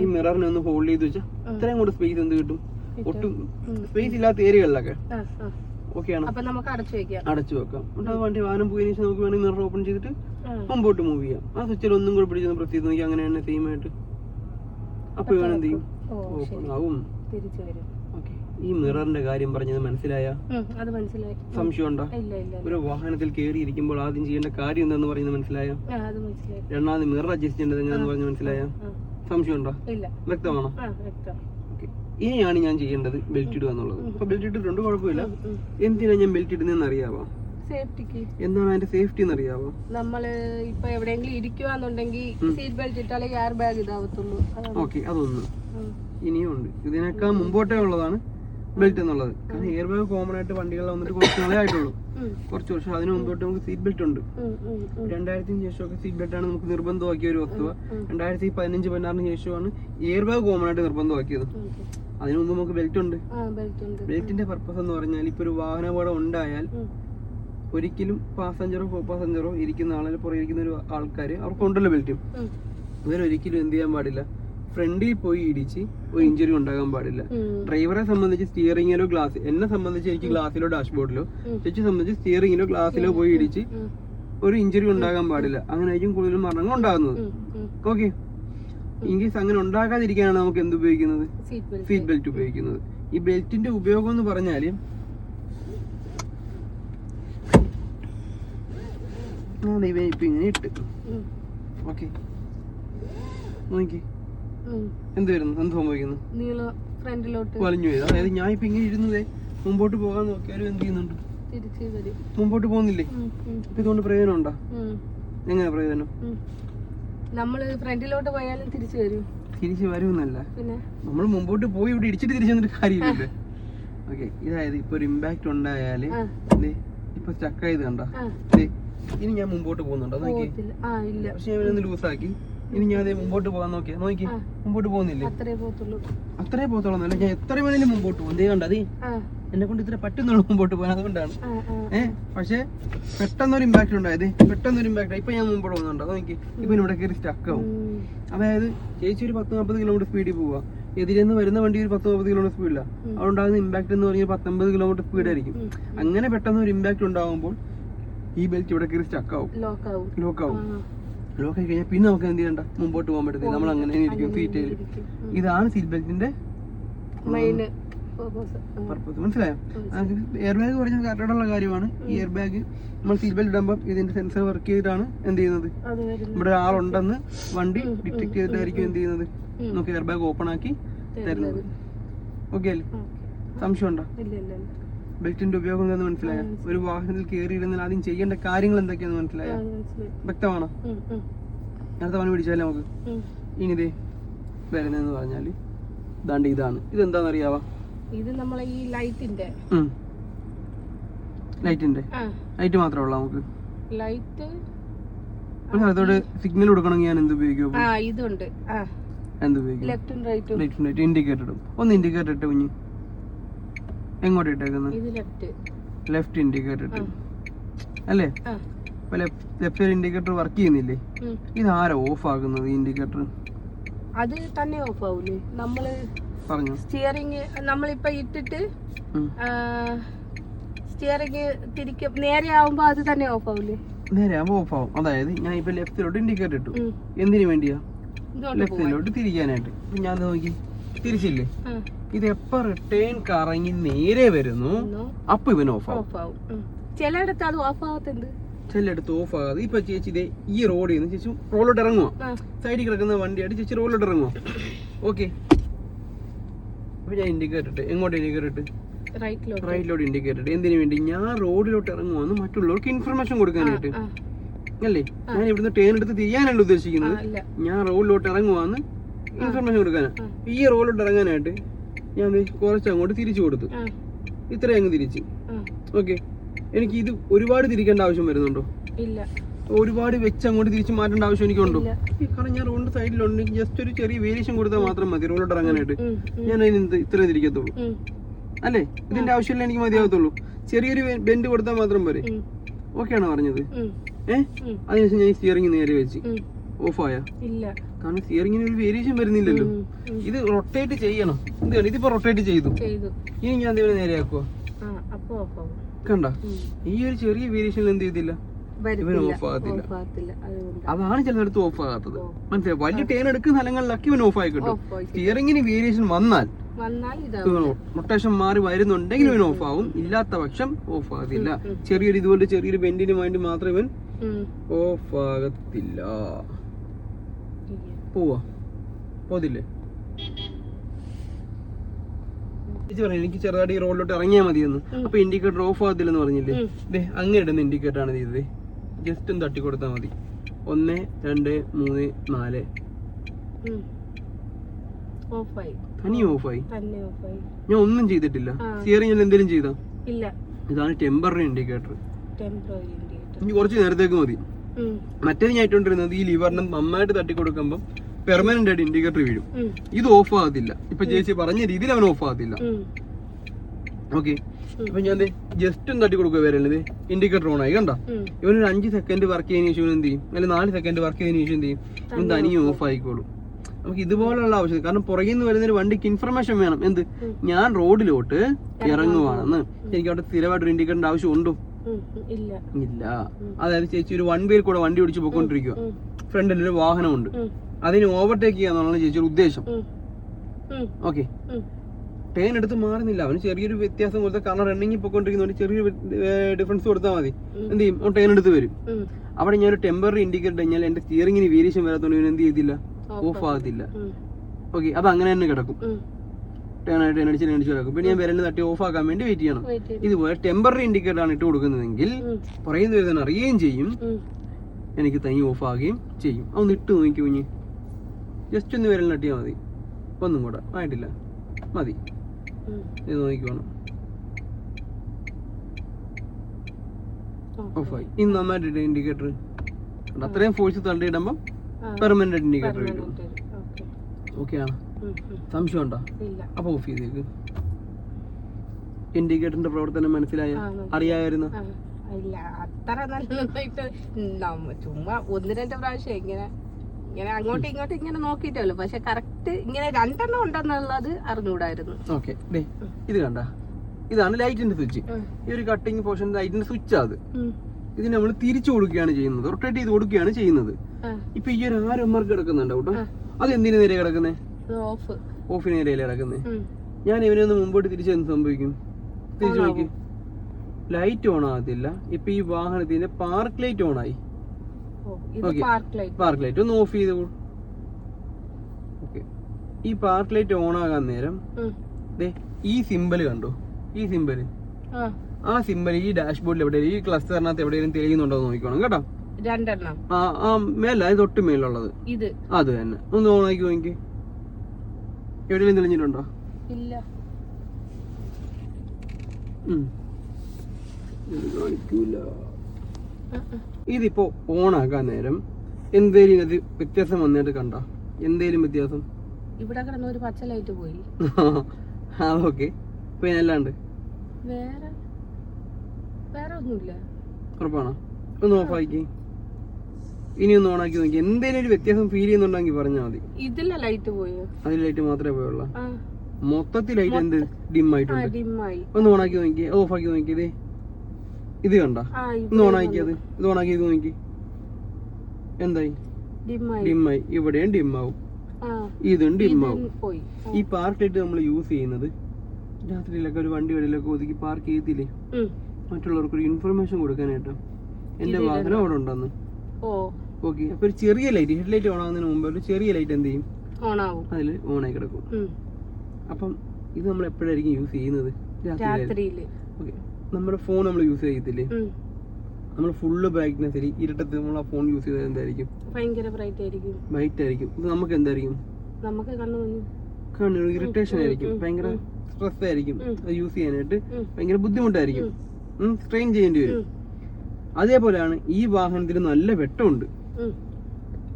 ഈ മിററിനെ ഒന്ന് ഹോൾഡ് ചെയ്ത് വെച്ചാൽ ഇത്രയും കൂടെ സ്പേസ് എന്ത് കിട്ടും? ഒട്ടും സ്പേസ് ഇല്ലാത്ത ഏരിയകളിലൊക്കെ അടച്ചു വെക്കാം. വണ്ടി വാഹനം പോയതിനു ശേഷം നമുക്ക് വേണമെങ്കിൽ മിറർ ഓപ്പൺ ചെയ്തിട്ട്. മുമ്പോട്ട് മൂവ് ചെയ്യാം. ആ സ്വിച്ചിൽ ഒന്നും കൂടെ പിടിച്ചൊന്ന് പ്രത്യേകിച്ച് നോക്കി അങ്ങനെ തന്നെ സെയിം ആയിട്ട്. അപ്പൊ വേണം എന്ത് ചെയ്യും? തിരിച്ചു വരും. ഈ മിററിന്റെ കാര്യം പറഞ്ഞത് മനസ്സിലായ? അത് മനസ്സിലായി. സംശയം ഉണ്ടോ ഇല്ല ഇല്ല ഇല്ല. ഒരു വാഹനത്തിൽ കേറിയിരിക്കുമ്പോൾ ആദ്യം ചെയ്യേണ്ട കാര്യം എന്താന്ന് പറയുന്നത് മനസ്സിലായ? രണ്ടാമത് മിറർ അഡ്ജസ്റ്റ് ചെയ്യേണ്ടത് എങ്ങനെയാന്ന് പറഞ്ഞ് മനസ്സിലായ? സംശയമുണ്ടോ സംശയം ഉണ്ടോ ഇല്ല. വ്യക്തമാണോ? ഇനിയാണ് ഞാൻ ചെയ്യേണ്ടത് ബെൽറ്റ് ഇടുക എന്നുള്ളത്. അപ്പൊ ബെൽറ്റ് ഇട്ടിട്ടുണ്ട് കുഴപ്പമില്ല. എന്തിനാ ഞാൻ ബെൽറ്റ് ഇടുന്നതെന്ന് അറിയാവോ? സേഫ്റ്റിക്ക് എന്താണ് അതിന്റെ സേഫ്റ്റി എന്ന് അറിയാവോ നമ്മൾ ഇപ്പൊ എവിടെയെങ്കിലും ഇരിക്കുവാന്നുണ്ടെങ്കിൽ സീറ്റ് ബെൽറ്റ് ഇട്ടാലേ എയർ ബാഗ് ഇതാവത്തുള്ളൂ. ഓക്കെ അതൊന്ന്. ഇനിയും ഉണ്ട്. ഇതിനേക്കാൾ മുമ്പോട്ടേ ഉള്ളതാണ് ബെൽറ്റ് എന്നുള്ളത്. കാരണം എയർ ബാഗ് കോമൺ ആയിട്ട് വണ്ടികളിൽ വന്നിട്ട് കുറച്ച് നാളേ ആയിട്ടുള്ളൂ. കുറച്ച് വർഷം അതിന് മുമ്പോട്ട് നമുക്ക് സീറ്റ് ബെൽറ്റ് ഉണ്ട്. രണ്ടായിരത്തിന് ശേഷമൊക്കെ സീറ്റ് ബെൽറ്റ് ആണ് നമുക്ക് നിർബന്ധമാക്കിയ ഒരു വസ്തുവ. രണ്ടായിരത്തി പതിനഞ്ച് പതിനാറിന് ശേഷമാണ് എയർ ബാഗ് കോമൺ ആയിട്ട് നിർബന്ധമാക്കിയത്. അതിനു മുമ്പ് നമുക്ക് ബെൽറ്റ് ഉണ്ട്. ബെൽറ്റിന്റെ പർപ്പസ് എന്ന് പറഞ്ഞാൽ ഇപ്പൊ ഒരു വാഹനാപകടം ഉണ്ടായാൽ ഒരിക്കലും പാസഞ്ചറോ കോ പാസഞ്ചറോ ഇരിക്കുന്ന ആളെ പുറകെ ഇരിക്കുന്ന ഒരു ആൾക്കാർ അവർക്കുണ്ടല്ലോ ബെൽറ്റും ഉം, ഇവരൊരിക്കലും എന്ത് ചെയ്യാൻ പാടില്ല. ഫ്രണ്ടിൽ പോയി ഇടിച്ച് ഒരു ഇഞ്ചുറി ഉണ്ടാകാൻ പാടില്ല. ഡ്രൈവറെ സംബന്ധിച്ച് സ്റ്റിയറിങ്ങിലോ ഗ്ലാസ് എന്നെ സംബന്ധിച്ച് എനിക്ക് ഗ്ലാസ്സിലോ ഡാഷ്ബോർഡിലോ. ചേച്ചി സംബന്ധിച്ച് സ്റ്റിയറിങ്ങിലോ ഗ്ലാസ്സിലോ പോയി ഇടിച്ച് ഒരു ഇഞ്ചുറി ഉണ്ടാകാൻ പാടില്ല. അങ്ങനെ ആയിരിക്കും കൂടുതലും മരണങ്ങൾ ഉണ്ടാകുന്നത്. ഓക്കെ ഇൻകേസ് അങ്ങനെ ഉണ്ടാകാതിരിക്കാനാണ് നമുക്ക് എന്ത് ഉപയോഗിക്കുന്നത്? സീറ്റ് ബെൽറ്റ് സീറ്റ് ബെൽറ്റ് ഉപയോഗിക്കുന്നത്. ഈ ബെൽറ്റിന്റെ ഉപയോഗം എന്ന് പറഞ്ഞാൽ ആ ദൈവം ഇപ്പൊ ഇങ്ങനെ ഇട്ട്. ഓക്കെ നോക്കി എന്ത് വരുന്നു? എന്ത് സംഭവിക്കുന്നു? വലിഞ്ഞു പോയത് അതായത് ഞാൻ ഇപ്പൊ ഇങ്ങനെ ഇരുന്നതേ മുമ്പോട്ട് പോകാൻ നോക്കിയാലും എന്ത് ചെയ്യുന്നുണ്ട്? മുമ്പോട്ട് പോകുന്നില്ലേ? ഇതുകൊണ്ട് പ്രയോജനം ഉണ്ടോ? എങ്ങനെ പ്രയോജനം? ഉം. നമ്മൾ ഫ്രണ്ടിലോട്ട് പോയാലും തിരിച്ചു വരും. തിരിച്ചു വരുമെന്നല്ല. നമ്മൾ മുമ്പോട്ട് പോയി ഇവിടെ ഇടിച്ചിട്ട് തിരിച്ചു വന്നിട്ട് കാര്യമില്ലല്ലേ. ഓക്കെ ഇതായത് ഇപ്പൊ ഒരു ഇമ്പാക്ട് ഉണ്ടായാൽ ഇപ്പൊ സ്റ്റക്കായത് കണ്ട? ഇനി ഞാൻ മുമ്പോട്ട് പോകുന്നുണ്ടോ? നോക്കി. പക്ഷെ ഞാൻ ഒന്ന് ലൂസാക്കി. ഇനി ഞാൻ ദേ മുമ്പോട്ട് പോകാൻ നോക്കിയാ നോക്കി. മുമ്പോട്ട് പോകുന്നില്ലേ? അത്രേ പോകത്തുള്ളൂ. അല്ല ഞാൻ എത്ര വേണേലും മുമ്പോട്ട് പോകും. ദേ കണ്ടത് അതേ? എന്നെ കൊണ്ട് ഇത്ര പറ്റുന്നുള്ളൂ മുമ്പോട്ട് പോകാൻ. അതുകൊണ്ടാണ്. ഏഹ് പക്ഷെ പെട്ടെന്നൊരു ഇമ്പാക്ട് ഉണ്ടായത്. പെട്ടെന്നൊരു ഇമ്പാക്ട് ഇപ്പൊ ഞാൻ മുമ്പോട്ട് പോകുന്നുണ്ടോ? നോക്കി. ഇപ്പൊ ഇവിടെ കയറി സ്റ്റക്ക് ആവും. അതായത് ചേച്ചി ഒരു പത്ത് നാൽപ്പത് കിലോമീറ്റർ സ്പീഡിൽ പോവുക എതിരെന്ന് വരുന്ന വണ്ടി ഒരു പത്ത് മുപ്പത് കിലോമീറ്റർ സ്പീഡില്ല അതുകൊണ്ടാകുന്ന ഇമ്പാക്ട് എന്ന് പറഞ്ഞാൽ പത്തൊമ്പത് കിലോമീറ്റർ സ്പീഡായിരിക്കും. അങ്ങനെ പെട്ടെന്ന് ഒരു ഇമ്പാക്ട് ഉണ്ടാകുമ്പോൾ ഈ ബെൽറ്റ് ഇവിടെ കയറി സ്റ്റക്ക് ആവും. ലോക്ക് ആവും. ലോക്ക് ആയി കഴിഞ്ഞാൽ പിന്നെ നമുക്ക് എന്ത് ചെയ്യണ്ട? മുമ്പോട്ട് പോകാൻ പറ്റത്തില്ല. നമ്മൾ അങ്ങനെ ഇരിക്കും. സീറ്റയിൽ ഇതാണ് സീറ്റ് ബെൽറ്റിന്റെ പർപ്പസ് മനസ്സിലായോ. എയർ ബാഗ് പറഞ്ഞ കറക്റ്റായിട്ടുള്ള കാര്യമാണ്. ഈ എയർ ബാഗ് നമ്മൾ സീറ്റ് ബെൽറ്റ് ഇടുമ്പോൾ ഇതിന്റെ സെൻസർ വർക്ക് ചെയ്തിട്ടാണ് എന്ത് ചെയ്യുന്നത്? ഇവിടെ ആളുണ്ടെന്ന് വണ്ടി ഡിറ്റക്ട് ചെയ്തിട്ടായിരിക്കും എന്ത് ചെയ്യുന്നത്. നമുക്ക് എയർ ബാഗ് ഓപ്പൺ ആക്കി തരുന്നത്. ഓക്കെ. അല്ലേ. സംശയം ഉണ്ടോ ബെൽറ്റിന്റെ ഉപയോഗം എന്താന്ന് മനസ്സിലായോ? ഒരു വാഹനത്തിൽ കയറിയിരുന്നാൽ ആദ്യം ചെയ്യേണ്ട കാര്യങ്ങൾ എന്തൊക്കെയാന്ന് മനസ്സിലായ? വ്യക്തമാണോ? അടുത്ത പണി പിടിച്ചാലേ നമുക്ക്? ഇനിതേ വരുന്നതെന്ന് പറഞ്ഞാൽ ദാണ്ട് ഇതാണ്. ഇത് എന്താന്ന് അറിയാവാ ഇത് നമ്മളെ ഈ ലൈറ്റിന്റെ. ലൈറ്റിന്റെ? ലൈറ്റ് മാത്രമേ ഉള്ളൂ നമുക്ക്. ലൈറ്റ് സിഗ്നൽ കൊടുക്കണമെങ്കിൽ ഞാൻ എന്ത് ഉപയോഗിക്കും ഇതുണ്ട്. എന്ത് ഉപയോഗിക്കും? ലെഫ്റ്റും റൈറ്റും. ഇടും. ഒന്ന് ഇൻഡിക്കേറ്റർ ഇട്ട് കുഞ്ഞ്. എങ്ങോട്ട് ഇട്ടേക്കുന്നത് ലെഫ്റ്റ് ഇൻഡിക്കേറ്റർ ഇട്ട്. അല്ലേ? അപ്പൊ ലെഫ്റ്റ് ഇൻഡിക്കേറ്റർ വർക്ക് ചെയ്യുന്നില്ലേ? ഉം. ഇത് ആരാ ഓഫ് ആകുന്നത് ഇൻഡിക്കേറ്റർ അത് തന്നെ ഓഫ് ആവൂലേ? നമ്മൾ പറഞ്ഞു. സ്റ്റിയറിംഗ് നമ്മളിപ്പോ ഇട്ടിട്ട് സ്റ്റിയറിംഗ് തിരിക്കും. നേരെ ആവുമ്പോ അത് തന്നെ ഓഫ് ആവൂലേ? നേരെ ആവുമ്പോ ഓഫ് ആവും. അതായത് ഞാൻ ഇപ്പൊ ലെഫ്റ്റിലോട്ട് ഇൻഡിക്കേറ്റർ ഇട്ടു. എന്തിനു വേണ്ടിയാ? ലെഫ്റ്റിലോട്ട് തിരിക്കാനായിട്ട്. ഞാൻ നോക്കി. തിരിച്ചില്ലേ? ഇത് എപ്പോ റിട്ടേൺ കറങ്ങി നേരെ വരുന്നു. അപ്പൊ ഇവൻ ഓഫ് ആവും. ചിലയിടത്ത് അത് ഓഫ് ആവത്തുണ്ട് ചിലടുത്ത് ഓഫ് ആകാതെ. ഇപ്പൊ ചേച്ചി ഇതേ ഈ റോഡിൽ നിന്ന് ചേച്ചി റോഡിലോട്ട് ഇറങ്ങുക സൈഡിൽ കിടക്കുന്ന വണ്ടിയായിട്ട് ചേച്ചി റോഡിലോട്ട് ഇറങ്ങുക ഓക്കെ അപ്പൊ ഞാൻ ഇൻഡിക്കേറ്റർ ഇട്ട്. എങ്ങോട്ട് ഇൻഡിക്കേറ്റർ ഇട്ട്? റൈറ്റിലോട്ട് ഇൻഡിക്കേറ്റർ ഇട്ട്. എന്തിനു വേണ്ടി? ഞാൻ റോഡിലോട്ട് ഇറങ്ങുവാന്ന് മറ്റുള്ളവർക്ക് ഇൻഫർമേഷൻ കൊടുക്കാനായിട്ട്. അല്ലേ? ഞാൻ ഇവിടുന്ന് ടേൺ എടുത്ത് തിരിയാനല്ല ഉദ്ദേശിക്കുന്നത്. ഞാൻ റോഡിലോട്ട് ഇറങ്ങുവാന്ന് ഇൻഫർമേഷൻ കൊടുക്കാനാ. ഈ റോഡിലോട്ട് ഇറങ്ങാനായിട്ട് ഞാൻ കുറച്ച് അങ്ങോട്ട് തിരിച്ചു കൊടുത്തു. ഇത്രയും അങ്ങ് തിരിച്ച്. ഓക്കെ. എനിക്ക് ഇത് ഒരുപാട് തിരിക്കേണ്ട ആവശ്യം വരുന്നുണ്ടോ? ഇല്ല. ഒരുപാട് വെച്ച് അങ്ങോട്ട് തിരിച്ചു മാറ്റേണ്ട ആവശ്യം എനിക്കുണ്ടോ? കാരണം ഞാൻ റോഡിന്റെ സൈഡിലുണ്ട്. ജസ്റ്റ് ഒരു ചെറിയ വേരിയേഷൻ കൊടുത്താൽ മാത്രം മതി റോഡിലോട്ട് ഇറങ്ങാനായിട്ട്. ഞാൻ അതിന് എന്ത് ഇത്രയും തിരിക്കത്തുള്ളൂ. അല്ലേ? ഇതിന്റെ ആവശ്യമില്ല എനിക്ക് മതിയാകത്തുള്ളൂ. ചെറിയൊരു ബെൻഡ് കൊടുത്താൽ മാത്രം പോരെ. ഓക്കെയാണോ പറഞ്ഞത്? ഏഹ് അതിനുശേഷം ഞാൻ സ്റ്റിയറിംഗ് നേരെ വെച്ച്. ഓഫ് ഓഫായ ഇല്ല. കാരണം സ്റ്റിയറിംഗിന് ഒരു വേരിയേഷൻ വരുന്നില്ലല്ലോ. ഇത് റൊട്ടേറ്റ് ചെയ്യണം. എന്താണ് ഇതിപ്പോ റൊട്ടേറ്റ് ചെയ്തു. ഇനി ഞാൻ ഓഫ് ആവും. കണ്ട? ഈ ഒരു ചെറിയ വേരിയേഷനിൽ എന്ത് ചെയ്തില്ല? വരത്തില്ല. ഓഫ് ആകത്തില്ല. അതാണ് ചിലയിടത്ത് ഓഫ് ആകാത്തത്. മനസ്സിലായി? വലിയ ടേൺ എടുക്കുന്ന സ്ഥലങ്ങളിലൊക്കെ ഇവൻ ഓഫ് ആയി കിട്ടും. സ്റ്റിയറിംഗിന് വേരിയേഷൻ വന്നാൽ റൊട്ടേഷൻ മാറി വരുന്നുണ്ടെങ്കിൽ ഇവൻ ഓഫ് ആവും. ഇല്ലാത്ത പക്ഷം ഓഫ് ആകത്തില്ല. ചെറിയൊരു ഇതുപോലെ ചെറിയൊരു ബെൻഡിന് വേണ്ടി മാത്രം ഇവൻ ഓഫ് ആകത്തില്ല. പോവാ. പോതില്ലേ? ചേച്ചി പറഞ്ഞു എനിക്ക് ചെറുതായിട്ട് ഈ റോഡിലോട്ട് ഇറങ്ങിയാൽ മതിയെന്ന്. അപ്പൊ ഇൻഡിക്കേറ്റർ ഓഫ് ആകത്തില്ലെന്ന് പറഞ്ഞില്ലേ. ദേ അങ്ങനെ ഇടുന്ന ഇൻഡിക്കേറ്റർ ആണ് ചെയ്തത് ജസ്റ്റ് ഒന്ന് തട്ടി കൊടുത്താൽ മതി. ഒന്ന് രണ്ട് മൂന്ന് നാല്. തനി ഓഫായി ഞാൻ ഒന്നും ചെയ്തിട്ടില്ല. സിയറിംഗ് ഞാൻ എന്തെങ്കിലും ചെയ്താ? ഇതാണ് ടെമ്പററി ഇൻഡിക്കേറ്റർ ടെമ്പററി ഇൻഡിക്കേറ്റർ ഇനി കുറച്ച് നേരത്തേക്ക് മതി. മറ്റേത് ഞാൻ ഇട്ടുകൊണ്ടിരുന്നത് ഈ ലിവറിന് നന്നായിട്ട് തട്ടി കൊടുക്കുമ്പോൾ പെർമനന്റ് ആയിട്ട് ഇൻഡിക്കേറ്റർ വീഴും. ഇത് ഓഫ് ആകത്തില്ല. ഇപ്പൊ ചേച്ചി പറഞ്ഞ രീതിയിൽ അവൻ ഓഫ് ആകത്തില്ല. ഓക്കെ അപ്പൊ ഞാൻ ജസ്റ്റ് ഒന്ന് തട്ടി കൊടുക്കുക വരല്ലേ ഇൻഡിക്കേറ്റർ ഓൺ ആയി കണ്ട? ഒരു അഞ്ച് സെക്കൻഡ് വർക്ക് ചെയ്യുന്ന ശേഷം ഇവൻ എന്ത് ചെയ്യും? അല്ലെങ്കിൽ നാല് സെക്കൻഡ് വർക്ക് ചെയ്യുന്ന ശേഷം എന്ത് ചെയ്യും? ഇവൻ തനിയെ ഓഫ് ആയിക്കോളും. നമുക്ക് ഇതുപോലുള്ള ആവശ്യം കാരണം പുറകിൽ നിന്ന് വരുന്ന ഒരു വണ്ടിക്ക് ഇൻഫർമേഷൻ വേണം. എന്ത്? ഞാൻ റോഡിലോട്ട് ഇറങ്ങുവാണെന്ന്. എനിക്ക് അവിടെ സ്ഥിരമായിട്ട് ഒരു ഇൻഡിക്കേറ്ററിന്റെ ആവശ്യം ഉണ്ടോ ഇല്ല. അതായത് ചേച്ചി ഒരു വൺ വേയിൽ കൂടെ വണ്ടി ഓടിച്ച് പോയിക്കൊണ്ടിരിക്കുക ഫ്രണ്ടിൽ ഒരു വാഹനമുണ്ട്. അതിന് ഓവർടേക്ക് ചെയ്യാന്നുള്ളതാണ് ചേച്ചിയുടെ ഉദ്ദേശം. ഉം. ഉം. ഓക്കെ. ടേൺ എടുത്ത് മാറുന്നില്ല. അവന് ചെറിയൊരു വ്യത്യാസം കൊടുത്താൽ കാരണം റണ്ണിങ് പോയിക്കൊണ്ടിരിക്കുന്ന ചെറിയൊരു ഡിഫറൻസ് കൊടുത്താൽ മതി. എന്ത് ചെയ്യും? ടേൺ എടുത്ത് വരും. അവിടെ ഞാൻ ഒരു ടെമ്പററി ഇൻഡിക്കേറ്റർ കഴിഞ്ഞാൽ എന്റെ സ്റ്റിയറിംഗിന് വേരിയേഷൻ വരാത്തതുകൊണ്ട് ഇവൻ എന്ത് ചെയ്തില്ല ഓഫ് ആകത്തില്ല. ഓക്കെ അത് അങ്ങനെ തന്നെ കിടക്കും. ടേൺ ആയിട്ട് എണീച്ച് എണീച്ച് വരാം കിടക്കും പിന്നെ ഞാൻ വിരലിന് തട്ടി ഓഫ് ആക്കാൻ വേണ്ടി വെയിറ്റ് ചെയ്യണം. ഇതുപോലെ ടെമ്പററി ഇൻഡിക്കേറ്റർ ആണ് ഇട്ട് കൊടുക്കുന്നതെങ്കിൽ പറയുന്ന വിധം തന്നെ അറിയുകയും ചെയ്യും. എനിക്ക് തനി ഓഫ് ആകുകയും ചെയ്യും. അതൊന്ന് ഇട്ട് നോക്കി കുഞ്ഞ്. ജസ്റ്റ് ഒന്ന് വിരലിന് തട്ടിയാൽ മതി. ഒന്നും കൂടെ ആയിട്ടില്ല. മതി. ഇത് നോക്കിക്കോണം. ഓഫായി ഇനി നന്നായിട്ട് ഇൻഡിക്കേറ്റർ അത്രയും ഫോഴ്സ് തള്ളിയിടുമ്പോൾ. പെർമനന്റ് ഇൻഡിക്കേറ്റർ വരും. ഓക്കെ ആണ്. സംശയം ഉണ്ടോ അപ്പൊ ഓഫ് ചെയ്തേക്ക്. ഇൻഡിക്കേറ്ററിന്റെ പ്രവർത്തനം മനസ്സിലായ? അറിയാമായിരുന്നു. ഇല്ല അത്ര നല്ലതായിട്ട് ചുമ്മാ ഒന്ന് രണ്ട് പ്രാവശ്യം ഇങ്ങനെ ഇങ്ങനെ അങ്ങോട്ടും ഇങ്ങോട്ടും ഇങ്ങനെ നോക്കിയിട്ടല്ലോ പക്ഷെ കറക്റ്റ് ഇങ്ങനെ രണ്ടെണ്ണം ഉണ്ടെന്നുള്ളത് അറിഞ്ഞൂടായിരുന്നു ഓക്കെ ഇത് കണ്ട. ഇതാണ് ലൈറ്റിന്റെ സ്വിച്ച് ഈ ഒരു കട്ടിങ് പോർഷൻ ലൈറ്റിന്റെ സ്വിച്ച് അത്. ഇത് നമ്മൾ തിരിച്ചു കൊടുക്കുകയാണ് ചെയ്യുന്നത്. റൊട്ടേറ്റ് ചെയ്ത് കൊടുക്കുകയാണ് ചെയ്യുന്നത്. ഇപ്പൊ ഈ ഒരു ആറ് മാർക്ക് കിടക്കുന്നുണ്ട് കേട്ടോ. അത് എന്തിനു നേരെ കിടക്കുന്നേ? ഓഫ്. ഓഫിന് ഇടയിൽ കിടക്കുന്നേ. ഞാൻ ഇവനെ ഒന്ന് മുമ്പോട്ട് തിരിച്ചു എന്ത് സംഭവിക്കും? തിരിച്ചു നോക്കും ലൈറ്റ് ഓൺ ആകത്തില്ല. ഇപ്പൊ ഈ വാഹനത്തിന്റെ പാർക്ക് ലൈറ്റ് ഓൺ ആയി. Park light. ഒന്ന് ഓഫ് ചെയ്ത്? ഓക്കെ. ഈ പാർക്ക് ലൈറ്റ് ഓൺ ആകാൻ നേരം ഈ സിമ്പൽ കണ്ടോ? ഈ സിമ്പൽ ആ. സിമ്പൽ ഈ ഡാഷ്ബോർഡിൽ എവിടെ ഈ ക്ലസ്റ്ററിനകത്ത് എവിടെയെങ്കിലും തെളിയുന്നുണ്ടോ എന്ന് നോക്കിക്കോണം കേട്ടോ? രണ്ടെണ്ണം. ആ ആ മേല തൊട്ട് മേലുള്ളത് ഇത്. അത് തന്നെ. ഒന്ന് ഓൺ ആക്കി നോക്കി എവിടെയെങ്കിലും തെളിഞ്ഞിട്ടുണ്ടോ? ഇല്ല. കാണിക്കൂല. ഇതിപ്പോ ഓൺ ആക്കാൻ നേരം എന്തേലും ഇത് വ്യത്യാസം വന്നിട്ട് കണ്ട? എന്തേലും വ്യത്യാസം? ഇവിടെ കിടന്ന ഒരു പച്ച ലൈറ്റ് പോയി. അതൊക്കെ പിന്നെ അല്ലാണ്ട്. വേറെ വേറെ ഒന്നുമില്ല. ഉറപ്പാണോ? ഒന്ന് ഓഫാക്കി ഇനി ഒന്ന് ഓണാക്കി നോക്കി. എന്തേലും ഒരു വ്യത്യാസം ഫീൽ ചെയ്യുന്നുണ്ടെങ്കിൽ പറഞ്ഞാൽ മതി. ഇതിലെ ലൈറ്റ് പോയോ? അതിൽ ലൈറ്റ് മാത്രമേ പോയുള്ളൂ. മൊത്തത്തിൽ ലൈറ്റ് എന്ത്? ഡിം ആയിട്ടുണ്ട്. ഒന്ന് ഓണാക്കി നോക്കി. ഓഫ് ആക്കി നോക്കിയത് ഇത് കണ്ട? ഒന്ന് ഓണാക്കിയത് ഇത് ഓണാക്കി നോക്കി. എന്തായി? ഡിമ്മായി ഇവിടെയും ഡിം ആവും. ആ. ഇതും ഡിം ആവും. പോയി. ഈ പാർക്ക് ലൈറ്റ് നമ്മൾ യൂസ് ചെയ്യുന്നത് രാത്രിയിലൊക്കെ ഒരു വണ്ടി വഴിയിലൊക്കെ ഒതുക്കി പാർക്ക് ചെയ്തില്ലേ? മറ്റുള്ളവർക്ക് ഒരു ഇൻഫർമേഷൻ കൊടുക്കാനായിട്ട്. എന്റെ വാഹനം അവിടെ ഉണ്ടെന്ന്. ഓ. ഓക്കെ അപ്പൊ ഒരു ചെറിയ ലൈറ്റ് ഹെഡ് ലൈറ്റ് ഓൺ ആവുന്നതിന് മുമ്പ് ഒരു ചെറിയ ലൈറ്റ് എന്ത് ചെയ്യും? ഓണാവും. അതിൽ ഓൺ ആയി കിടക്കും അപ്പം ഇത് നമ്മൾ എപ്പോഴായിരിക്കും യൂസ് ചെയ്യുന്നത്? രാത്രിയിൽ. ഓക്കെ നമ്മുടെ ഫോൺ നമ്മൾ യൂസ് ചെയ്യത്തില്ലേ. നമ്മൾ ഫുള്ള് ബ്രൈറ്റ്നെസ് ഇരുട്ടത്ത് നമ്മൾ ആ ഫോൺ യൂസ് ചെയ്താൽ എന്തായിരിക്കും? ഭയങ്കര ബ്രൈറ്റ് ആയിരിക്കും. ബ്രൈറ്റ് ആയിരിക്കും. ഇത് നമുക്ക് എന്തായിരിക്കും? നമുക്ക് കണ്ണു കണ്ണു ഇറിറ്റേഷൻ ആയിരിക്കും. ഭയങ്കര. സ്ട്രെസ് ആയിരിക്കും. അത് യൂസ് ചെയ്യാനായിട്ട് ഭയങ്കര ബുദ്ധിമുട്ടായിരിക്കും. സ്ട്രെയിൻ ചെയ്യേണ്ടി വരും. അതേപോലെയാണ് ഈ വാഹനത്തിന് നല്ല വെട്ടമുണ്ട്.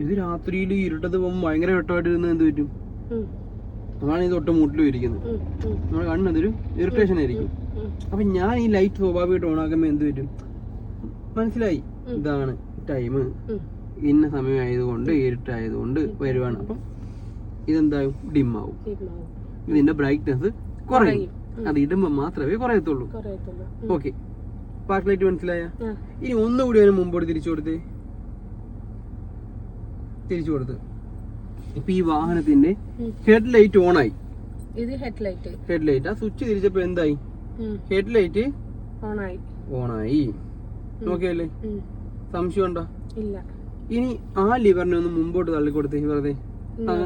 ഇത് രാത്രിയിൽ ഇരുട്ടത്ത് പോകുമ്പോൾ ഭയങ്കര വെട്ടമായിട്ട് ഇരുന്ന് എന്ത് പറ്റും? അതാണ് ഈ തൊട്ട് മുട്ടിലും ഇരിക്കുന്നത്. നമ്മുടെ കണ്ണതൊരു ഇറിറ്റേഷൻ ആയിരിക്കും. അപ്പൊ ഞാൻ ഈ ലൈറ്റ് സ്വാഭാവികമായിട്ട് ഓണാക്കുമ്പോൾ എന്ത് പറ്റും? മനസ്സിലായി? ഇതാണ് ടൈം. ഇന്ന സമയമായതുകൊണ്ട് ഇരുട്ടായതുകൊണ്ട് വരുവാണ്. അപ്പം ഇതെന്തായും ഡിം ആവും. ഡിമ്മാവും. ഇതിന്റെ ബ്രൈറ്റ്നെസ് കുറയും. അത് ഇടുമ്പോൾ മാത്രമേ കുറയത്തുള്ളൂ. ഓക്കെ പാർക്ക് ലൈറ്റ് മനസ്സിലായ? ഇനി ഒന്നുകൂടി അതിന് മുമ്പോട്ട് തിരിച്ചു കൊടുത്തേ. തിരിച്ചു കൊടുത്ത്. ഇപ്പൊ ഈ വാഹനത്തിന്റെ. ഹെഡ് ലൈറ്റ് ഓൺ ആയി. ഇത് ഹെഡ് ലൈറ്റ്. Head light. ആ സ്വിച്ച് തിരിച്ചപ്പോ എന്തായി? ഹെഡ് ലൈറ്റ് ഓൺ ആയി. ഓൺ ആയി. നോക്കിയല്ലേ. സംശയം ഉണ്ടോ? ഇല്ല. ഇനി ആ ലിവറിനെ ഒന്ന് മുമ്പോട്ട് തള്ളിക്കൊടുത്ത് വെറുതെ.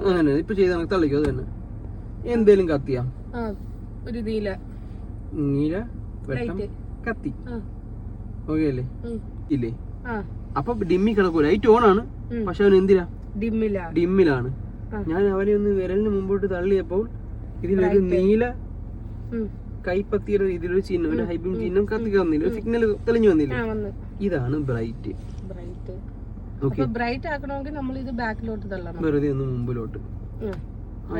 അങ്ങനെ ഇപ്പൊ ചെയ്ത തള്ളിക്കോ അത് തന്നെ എന്തേലും കത്തിയാ. ഒരു നീല. നീല വെട്ടം കത്തി. ഓക്കെ അല്ലേ. ഇല്ലേ? അപ്പൊ ഡിമ്മി കിടക്കൂല. ലൈറ്റ് ഓൺ ആണ്. പക്ഷെ അവൻ എന്തിനാ? ഡിമ്മില. ഡിമ്മിലാണ്. ഞാൻ അവനെ ഒന്ന് വിരലിന് മുമ്പോട്ട് തള്ളിയപ്പോൾ ഇതിലൊരു നീല. കൈപ്പത്തിയുടെ ഇതിലൊരു ചിഹ്നം ഒരു ഹൈബിം ചിഹ്നം കത്തി വന്നില്ല. സിഗ്നൽ തെളിഞ്ഞു വന്നില്ല. ഇതാണ് ബ്രൈറ്റ്. ബ്രൈറ്റ്. ആക്കണമെങ്കിൽ നമ്മൾ ഇത് ബാക്കിലോട്ട് തള്ളണം. വെറുതെ ഒന്ന് മുമ്പിലോട്ട്.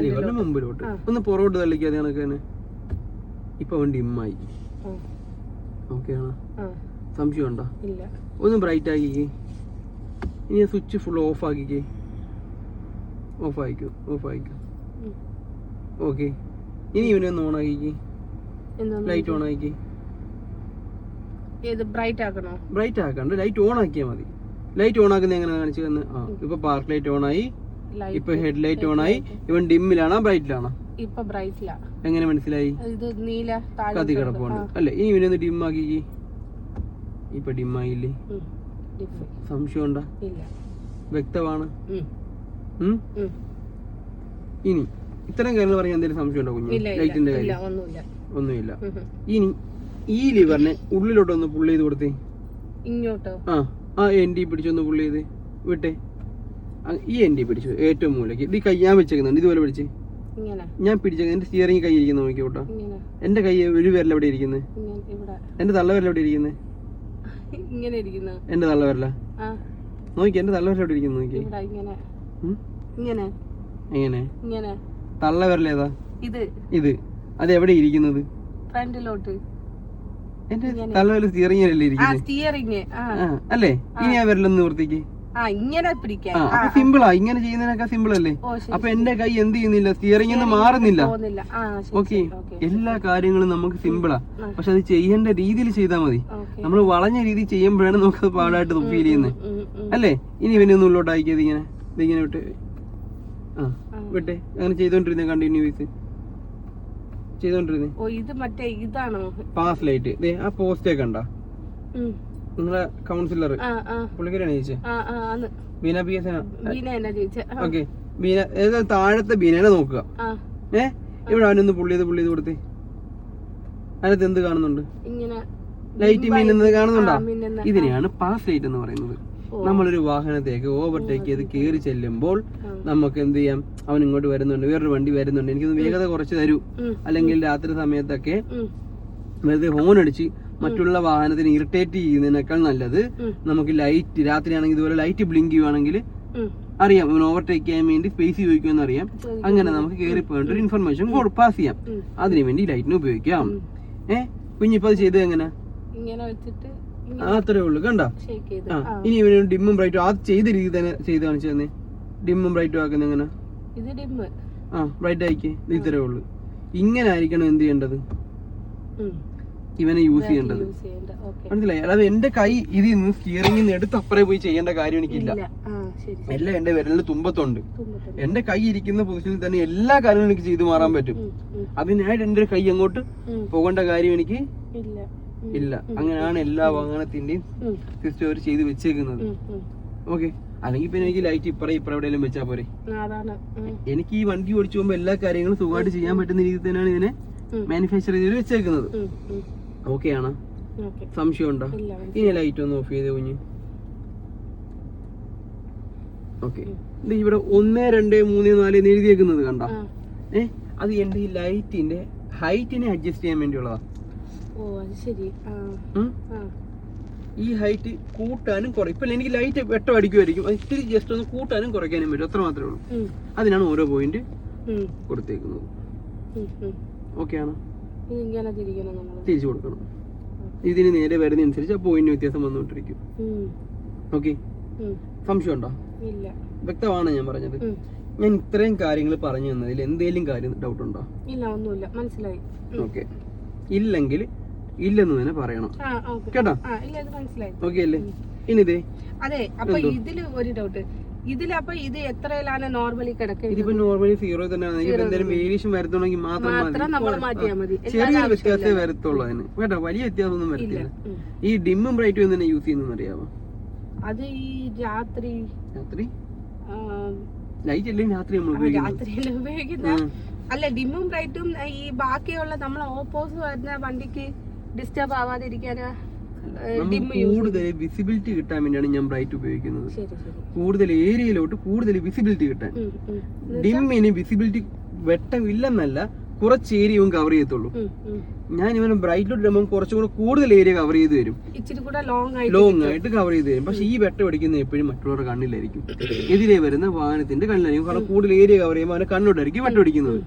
ലിവറിന് മുമ്പിലോട്ട്. ഒന്ന് പുറകോട്ട് തള്ളിക്കാതെ കണക്ക് തന്നെ ഇപ്പൊ അവൻ ഡിമ്മായി. ഓക്കേ ആണോ സംശയം ഉണ്ടോ ഇല്ല. ഒന്ന് ബ്രൈറ്റ് ആക്കിക്കേ ഇനി സ്വിച്ച് ഫുൾ ഓഫ് ആക്കിക്കേ. ഓഫ് ആയിക്കോ ഓഫ് ആയിക്കോ. ഓക്കെ ഇനി ഇവനെ ഒന്ന് ഓൺ ആക്കിക്കേ. ലൈറ്റ് ഓൺ ആക്കി ഏത് ബ്രൈറ്റ് ആക്കണോ? ബ്രൈറ്റ് ആക്കണ്ട ലൈറ്റ് ഓൺ ആക്കിയാൽ മതി. ലൈറ്റ് ഓൺ ആക്കുന്നത് എങ്ങനെ കാണിച്ചു? തന്നെ ആ ഇപ്പൊ പാർക്ക് ലൈറ്റ് ഓൺ ആയി. ഇപ്പൊ ഹെഡ് ലൈറ്റ് ഓൺ ആയി. ഇവൻ ഡിമ്മിലാണോ ബ്രൈറ്റിലാണോ? ഇപ്പൊ ബ്രൈറ്റിലാ. എങ്ങനെ മനസ്സിലായി? ഇത് നീല കത്തി കിടപ്പുണ്ട്. അല്ലെ ഇനി ഇവനെ ഒന്ന് ഡിം ആക്കിക്ക് ഇപ്പൊ ഡിം ആയില്ലേ സംശയം ഉണ്ടോ ഇല്ല. വ്യക്തമാണ്. ഇനി ഇത്തരം കാര്യങ്ങൾ പറയാൻ എന്തെങ്കിലും സംശയം ഉണ്ടോ കുഞ്ഞു ലൈറ്റിന്റെ കാര്യം. ഒന്നുമില്ല. ഇനി ഈ ലിവറിനെ ഉള്ളിലോട്ട് ഒന്ന് പുള്ളി ചെയ്ത് കൊടുത്തേ. ഇങ്ങോട്ടോ? ആ ആ എൻഡി പിടിച്ചൊന്ന് പുള്ളി ചെയ്ത് വിട്ടെ. ഈ എൻഡി പിടിച്ചു. ഏറ്റവും മൂലയ്ക്ക്. ഇത് കൈ ഞാൻ വെച്ചേക്കുന്നുണ്ട്. ഇതുപോലെ പിടിച്ച്. ഞാൻ പിടിച്ചേക്കുന്നത് എന്റെ സ്റ്റിയറിംഗ് കൈ ഇരിക്കുന്നു നോക്കി കേട്ടോ ഇങ്ങനെ. എന്റെ കൈ ഒരു വിരൽ എവിടെ ഇരിക്കുന്നത് എന്റെ തള്ള എവിടെ ഇരിക്കുന്നത് ഇങ്ങനെ ഇരിക്കുന്നു. എന്റെ തള്ളവിരല ആ. നോക്കി എന്റെ തള്ളവിരൽ എവിടെ ഇരിക്കുന്നു നോക്കി? ഇങ്ങനെ. ഇങ്ങനെ. എങ്ങനെ? ഇങ്ങനെ. തള്ളവിരൽ ഏതാ? ഇത്. ഇത്. അത് എവിടെ ഇരിക്കുന്നത്? ഫ്രണ്ടിലോട്ട്. എന്റെ തള്ളവിരൽ സ്റ്റിയറിംഗിലല്ലേ ആ ഇരിക്കുന്നത് സ്റ്റിയറിങ് ആ. ആ അല്ലേ? ഇനി ആ വരലൊന്ന് നിവർത്തിക്ക്. ഇങ്ങനെ പിടിക്കാൻ. അപ്പൊ സിമ്പിളാ ഇങ്ങനെ ചെയ്യുന്നതിനൊക്കെ സിമ്പിൾ അല്ലേ? അപ്പൊ എന്റെ കൈ എന്ത് ചെയ്യുന്നില്ല? സ്റ്റിയറിംഗ് ഒന്നും മാറുന്നില്ല. ഓക്കെ എല്ലാ കാര്യങ്ങളും നമുക്ക് സിമ്പിളാ പക്ഷെ അത് ചെയ്യേണ്ട രീതിയിൽ ചെയ്താൽ മതി. നമ്മൾ വളഞ്ഞ രീതി ചെയ്യുമ്പോഴാണ് നമുക്ക് പാടായിട്ട് ഫീൽ ചെയ്യുന്നത് അല്ലേ? ഇനി ഇവനെ ഒന്ന് ഉള്ളോട്ട് അയക്കിയത് ഇങ്ങനെ ഇതിങ്ങനെ വിട്ട്. ആ വിട്ടെ. അങ്ങനെ ചെയ്തോണ്ടിരുന്നേ കണ്ടിന്യൂസ് ചെയ്തോണ്ടിരുന്നേ. ഓ ഇത് മറ്റേ ഇതാണോ? പാസ് ലൈറ്റ് ആ പോസ്റ്റേ കണ്ട. നിങ്ങളെ കൗൺസിലർ പുള്ളിക്കാരാണ് ആ. Beena P S okay. Beena ഏതാ താഴത്തെ ബീനനെ നോക്കുക. ഏ? ഇവിടെ അവനൊന്ന് പുള്ളി പുള്ളിയത് പുള്ളി ചെയ്ത് കൊടുത്തേ. അതിനകത്ത് എന്ത് കാണുന്നുണ്ട്? ലൈറ്റ് മിന്നുന്നത് കാണുന്നുണ്ടോ? ഇതിനെയാണ് പാസ് ലൈറ്റ് എന്ന് പറയുന്നത്. നമ്മളൊരു വാഹനത്തേക്ക് ഓവർടേക്ക് ചെയ്ത് കയറി ചെല്ലുമ്പോൾ നമുക്ക് എന്ത് ചെയ്യാം? അവൻ ഇങ്ങോട്ട് വരുന്നുണ്ട്. വേറൊരു വണ്ടി വരുന്നുണ്ട്. എനിക്കൊന്ന് വേഗത കുറച്ച് തരൂ. അല്ലെങ്കിൽ രാത്രി സമയത്തൊക്കെ വെറുതെ ഹോൺ അടിച്ച് മറ്റുള്ള വാഹനത്തിന് ഇറിറ്റേറ്റ് ചെയ്യുന്നതിനേക്കാൾ നല്ലത് നമുക്ക് ലൈറ്റ് രാത്രിയാണെങ്കിൽ ഇതുപോലെ ലൈറ്റ് ബ്ലിങ്ക് ചെയ്യുവാണെങ്കിൽ അറിയാം ഓവർടേക്ക് ചെയ്യാൻ വേണ്ടി സ്പേസ് ഉപയോഗിക്കുമെന്ന് അറിയാം. അങ്ങനെ നമുക്ക് കയറി പോയിട്ട് ഒരു ഇൻഫർമേഷൻ പാസ് ചെയ്യാം. അതിനു വേണ്ടി ലൈറ്റിന് ഉപയോഗിക്കാം. ഏ? കുഞ്ഞിപ്പോ അത് ചെയ്തത് എങ്ങനെ? അത്രേ ഉള്ളു. കണ്ടോ. ഇനി ഇവന് ഡിമ്മും ബ്രൈറ്റും അത് ചെയ്ത രീതി തന്നെ ചെയ്ത് കാണിച്ചു തന്നെ. ഡിമ്മും ബ്രൈറ്റും ആക്കുന്ന എങ്ങനെ? ആ ബ്രൈറ്റ് ആയിക്കേ. ഇത് ഇത്രേ ഉള്ളു. ഇങ്ങനെ ആയിരിക്കണം എന്ത് ചെയ്യേണ്ടത്? ഇവനെ യൂസ് ചെയ്യേണ്ടത്. മനസ്സിലായി? അല്ലാതെ എന്റെ കൈ ഇതിൽ നിന്ന് സ്റ്റിയറിംഗിൽ നിന്ന് എടുത്ത് അപ്പുറേ പോയി ചെയ്യേണ്ട കാര്യം എനിക്കില്ല. എല്ലാം എന്റെ വിരലിന് തുമ്പത്തുണ്ട്. എന്റെ കൈ ഇരിക്കുന്ന പൊസിഷനിൽ തന്നെ എല്ലാ കാര്യങ്ങളും എനിക്ക് ചെയ്തു മാറാൻ പറ്റും. അതിനായിട്ട് എന്റെ കൈ അങ്ങോട്ട്. പോകേണ്ട കാര്യം എനിക്ക് ഇല്ല. അങ്ങനെയാണ് എല്ലാ വാഹനത്തിന്റെയും സിസ്റ്റം അവർ ചെയ്ത് വെച്ചേക്കുന്നത്. ഓക്കെ അല്ലെങ്കിൽ പിന്നെ എനിക്ക് ലൈറ്റ് ഇപ്പറേ ഇപ്പറ എവിടെയെങ്കിലും വെച്ചാ പോരെ. എനിക്ക് ഈ വണ്ടി ഓടിച്ചു പോകുമ്പോൾ എല്ലാ കാര്യങ്ങളും സുഖമായിട്ട് ചെയ്യാൻ പറ്റുന്ന രീതിയിൽ തന്നെയാണ് ഇതിനെ മാനുഫാക്ചർ ചെയ്ത് വെച്ചേക്കുന്നത്. ഉം, ഉം. ഓക്കെ. ആണ് സംശയം ഉണ്ടോ ഇനി ലൈറ്റ് ഒന്ന് ഓഫ് ചെയ്ത് കുഞ്ഞ്. ഓക്കെ. ഇത് ഇവിടെ ഒന്ന് രണ്ട് മൂന്ന് നാല് എന്ന് എഴുതിയേക്കുന്നത് കണ്ട? ഏ? അത് എന്റെ ഈ ലൈറ്റിന്റെ ഹൈറ്റിനെ അഡ്ജസ്റ്റ് ചെയ്യാൻ വേണ്ടിയുള്ളതാ. ഈ ഹൈറ്റ് കൂട്ടാനും കുറയും ഇപ്പൊ എനിക്ക് ലൈറ്റ് വെട്ടം അടിക്കുമായിരിക്കും ഇത്തിരി ജസ്റ്റ് ഒന്ന് കൂട്ടാനും കുറയ്ക്കാനും പറ്റും. അത്ര മാത്രമേ ഉള്ളൂ. അതിനാണ് ഓരോ പോയിന്റ് കൊടുത്തേക്കുന്നത്. ഓക്കെ ആണ് തിരിച്ചു കൊടുക്കണം. ഇതിന് നേരെ വരുന്നതനുസരിച്ച് ആ പോയിന്റ് വ്യത്യാസം വന്നുകൊണ്ടിരിക്കും. ഓക്കെ സംശയം ഉണ്ടോ ഇല്ല. വ്യക്തമാണ് ഞാൻ പറഞ്ഞത്. ഞാൻ ഇത്രയും കാര്യങ്ങൾ പറഞ്ഞു തന്നതിൽ എന്തെങ്കിലും കാര്യം ഡൗട്ട് ഉണ്ടോ? ഇല്ല ഒന്നുമില്ല. മനസ്സിലായി. ഓക്കെ ഇല്ലെങ്കിൽ ഇല്ലെന്ന് തന്നെ പറയണം. കേട്ടോ? ഓക്കെ അല്ലേ? ഇനിതേ? അതെ അപ്പൊ ഇതിൽ ഒരു ഡൗട്ട് ഇതിലപ്പൊ ഇത് എത്രയിലാണ് നോർമലി കിടക്കുന്നത് ഇതിപ്പോ നോർമലി സീറോ തന്നെയാണ്. ഇപ്പൊ എന്തെങ്കിലും വേരിയേഷൻ വരുത്തണമെങ്കിൽ മാത്രം മാത്രം നമ്മൾ മതി മാറ്റിയാൽ മതി. ചെറിയൊരു വ്യത്യാസമേ വരത്തുള്ളൂ അതിന്. കേട്ടോ വലിയ വ്യത്യാസമൊന്നും വരത്തില്ല. ഈ ഡിമ്മും ബ്രൈറ്റും എന്തിനാ യൂസ് ചെയ്യുന്നതെന്ന് അറിയാമോ അത് ഈ രാത്രി. രാത്രി? ലൈറ്റ് അല്ലെങ്കിൽ രാത്രി നമ്മൾ രാത്രിയിൽ ഉപയോഗിക്കുന്ന. അല്ല ഡിമ്മും ബ്രൈറ്റും ഈ ബാക്കിയുള്ള നമ്മൾ ഓപ്പോസ് വരുന്ന വണ്ടിക്ക് ഡിസ്റ്റർബ് ആവാതിരിക്കാന്? കൂടുതൽ വിസിബിലിറ്റി കിട്ടാൻ വേണ്ടിയാണ് ഞാൻ ബ്രൈറ്റ് ഉപയോഗിക്കുന്നത്. കൂടുതൽ ഏരിയയിലോട്ട് കൂടുതൽ വിസിബിലിറ്റി കിട്ടാൻ. ഡിമ്മിന് വിസിബിലിറ്റി വെട്ടമില്ലെന്നല്ല കുറച്ച് ഏരിയയും കവർ ചെയ്യത്തുള്ളൂ. ഞാൻ ഇവന് ബ്രൈറ്റിലോട്ട് ഇടുമ്പോൾ കുറച്ചും കൂടെ കൂടുതൽ ഏരിയ കവർ ചെയ്ത് തരും. ലോങ് ആയിട്ട് കവർ ചെയ്ത് തരും. പക്ഷെ ഈ വെട്ടം അടിക്കുന്ന എപ്പോഴും മറ്റുള്ളവരുടെ കണ്ണിലായിരിക്കും. എതിരെ വരുന്ന വാഹനത്തിന്റെ കണ്ണിലായിരിക്കും. കാരണം കൂടുതൽ ഏരിയ കവർ ചെയ്യുമ്പോൾ അവന് കണ്ണോട്ടായിരിക്കും വെട്ടം അടിക്കുന്നത്.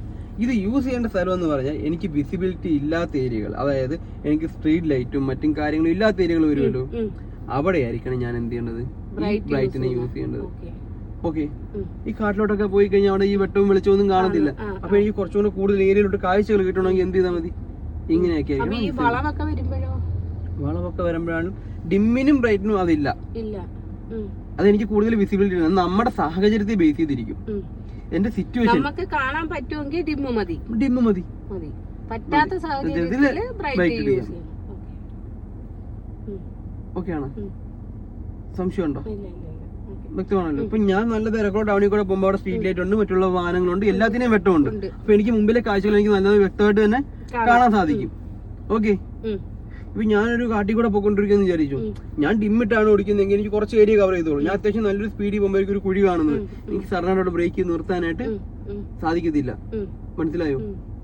ഇത് യൂസ് ചെയ്യേണ്ട സ്ഥലം എന്ന് പറഞ്ഞാൽ എനിക്ക് വിസിബിലിറ്റി ഇല്ലാത്ത ഏരിയകൾ അതായത് എനിക്ക് സ്ട്രീറ്റ് ലൈറ്റും മറ്റും കാര്യങ്ങളും ഇല്ലാത്ത ഏരിയകൾ വരുമല്ലോ. അവിടെയായിരിക്കണം അവിടെ ആയിരിക്കണം ഞാൻ എന്ത് ചെയ്യേണ്ടത്? ബ്രൈറ്റിനെ യൂസ് ചെയ്യേണ്ടത്. ഓക്കെ. ഈ കാട്ടിലോട്ടൊക്കെ പോയി കഴിഞ്ഞാൽ അവിടെ ഈ വെട്ടവും വെളിച്ചമൊന്നും കാണത്തില്ല. അപ്പൊ എനിക്ക് കുറച്ചുകൂടെ കൂടുതൽ ഏരിയയിലോട്ട് കാഴ്ചകൾ കിട്ടണമെങ്കിൽ എന്ത് ചെയ്താൽ മതി? ഇങ്ങനെയൊക്കെ അപ്പൊ വളവൊക്കെ വളമൊക്കെ വരുമ്പോഴാണ് ഡിമ്മിനും ബ്രൈറ്റിനും അതില്ല. അതെനിക്ക് കൂടുതൽ വിസിബിലിറ്റി നമ്മുടെ സാഹചര്യത്തെ ബേസ് ചെയ്തിരിക്കും. എന്റെ സിറ്റുവേഷൻ നമുക്ക് കാണാൻ പറ്റുമെങ്കിൽ ഡിമ്മ മതി. ഡിമ്മ മതി. മതി. പറ്റാത്ത സാഹചര്യത്തിൽ ബ്രൈറ്റ് യൂസ് ചെയ്യാം. ഓക്കെ. ആണ്. സംശയമുണ്ടോ? വ്യക്തമാണല്ലോ. ഇപ്പൊ ഞാൻ നല്ല തിരക്കോ ടൗണിൽ കൂടെ പോകുമ്പോൾ അവിടെ സ്ട്രീറ്റ് ലൈറ്റ് ഉണ്ട് മറ്റുള്ള വാഹനങ്ങളുണ്ട് എല്ലാത്തിനെയും വെട്ടമുണ്ട്. അപ്പൊ എനിക്ക് മുമ്പിലെ കാഴ്ചകൾ എനിക്ക് നല്ലത് വ്യക്തമായിട്ട് തന്നെ കാണാൻ സാധിക്കും. ഓക്കെ. ഇപ്പൊ ഞാനൊരു കാട്ടിൽ കൂടെ പോയിക്കൊണ്ടിരിക്കുന്നു വിചാരിച്ചു. ഞാൻ ഡിമ്മിട്ടാണ് ഓടിക്കുന്നതെങ്കിൽ എനിക്ക് കുറച്ച് ഏരിയ കവർ ചെയ്തോളൂ. ഞാൻ അത്യാവശ്യം നല്ലൊരു സ്പീഡിൽ പോകുമ്പോൾ ഒരു കുഴി കാണുന്നത്. എനിക്ക് സർണാടോട് ബ്രേക്ക് നിർത്താനായിട്ട് സാധിക്കത്തില്ല. മനസ്സിലായോ?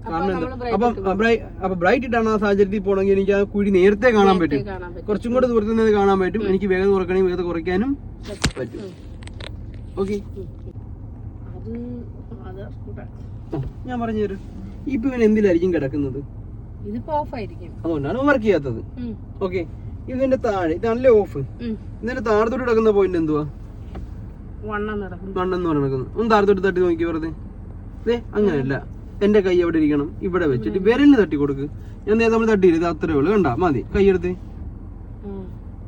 കാരണം അപ്പൊ എന്താ? അപ്പം ബ്രൈറ്റ് ഇട്ടാണ് ആ സാഹചര്യത്തിൽ പോകണമെങ്കിൽ എനിക്ക് ആ കുഴി നേരത്തെ കാണാൻ പറ്റും. കുറച്ചും കൂടെ ദൂരത്തു നിന്ന് കാണാൻ പറ്റും. എനിക്ക് വേഗത കുറക്കണമെങ്കിൽ വേഗത കുറയ്ക്കാനും പറ്റും. ഓക്കെ. ഞാൻ പറഞ്ഞു തരാം ഇപ്പൊ ഇവൻ എന്തിലായിരിക്കും കിടക്കുന്നത്? ഇതിപ്പോ ഓഫ് ആയിരിക്കും അതുകൊണ്ടാണ് വർക്ക് ചെയ്യാത്തത്. ഓക്കെ ഇതിന്റെ താഴെ ഇതാണല്ലേ ഓഫ്. ഇതിന്റെ താഴത്തോട്ട് കിടക്കുന്ന പോയിന്റ് എന്തുവാ? വണ്ണം നടക്കും. മണ്ണെന്ന് നടക്കുന്നത് ഒന്ന് താഴത്തോട്ട് തട്ടി നോക്കി വെറുതെ. ദേ അങ്ങനെയല്ല. എന്റെ കൈ എവിടെ ഇരിക്കണം. ഇവിടെ വെച്ചിട്ട് വിരലിന് തട്ടി കൊടുക്ക്. ഞാൻ നേരത്തെ നമ്മൾ തട്ടിയില്ല? ഇത് അത്രേ ഉള്ളു. കണ്ടാ? മതി. കൈ എടുത്ത്.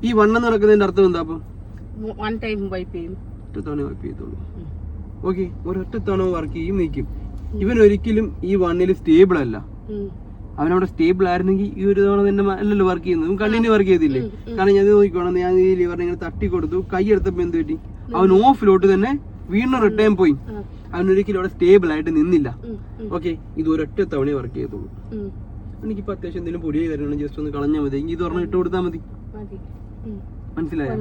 ഈ വണ്ണം നടക്കുന്നതിന്റെ അർത്ഥം എന്താ ഒറ്റത്തവണ വൺ ടൈം വൈപ്പ് ചെയ്യും. ഒറ്റ വൈപ്പ് വർക്ക് ചെയ്തോളൂ. ഓക്കെ ഒരൊറ്റ തവണ വർക്ക് ചെയ്യും നിൽക്കും ഇവൻ ഒരിക്കലും ഈ വണ്ണിൽ സ്റ്റേബിൾ അല്ല. അവനവിടെ സ്റ്റേബിൾ ആയിരുന്നെങ്കിൽ ഈ ഒരു തവണ തന്നെ അല്ലല്ലോ വർക്ക് ചെയ്യുന്നത്. കണ്ണിന് വർക്ക് ചെയ്തില്ലേ. കാരണം ഞാൻ നോക്കിക്കോണം. ഞാൻ ഈ ലിവറിനെ ഇങ്ങനെ തട്ടി കൊടുത്തു. കൈ എടുത്തപ്പോ എന്ത് പറ്റി? അവൻ ഓഫിലോട്ട് തന്നെ വീണ്ടും റിട്ടേൺ പോയി അവനൊരിക്കലും അവിടെ സ്റ്റേബിൾ ആയിട്ട് നിന്നില്ല. ഓക്കെ ഇത് ഒരൊറ്റ തവണ വർക്ക് ചെയ്തോളൂ ഉം. എനിക്കിപ്പോ അത്യാവശ്യം എന്തെങ്കിലും പൊടിയോ കാര്യങ്ങളും ജസ്റ്റ് ഒന്ന് കളഞ്ഞാൽ മതി. ഇത് പറഞ്ഞ ഇട്ട് കൊടുത്താൽ മതി. മനസ്സിലായോ.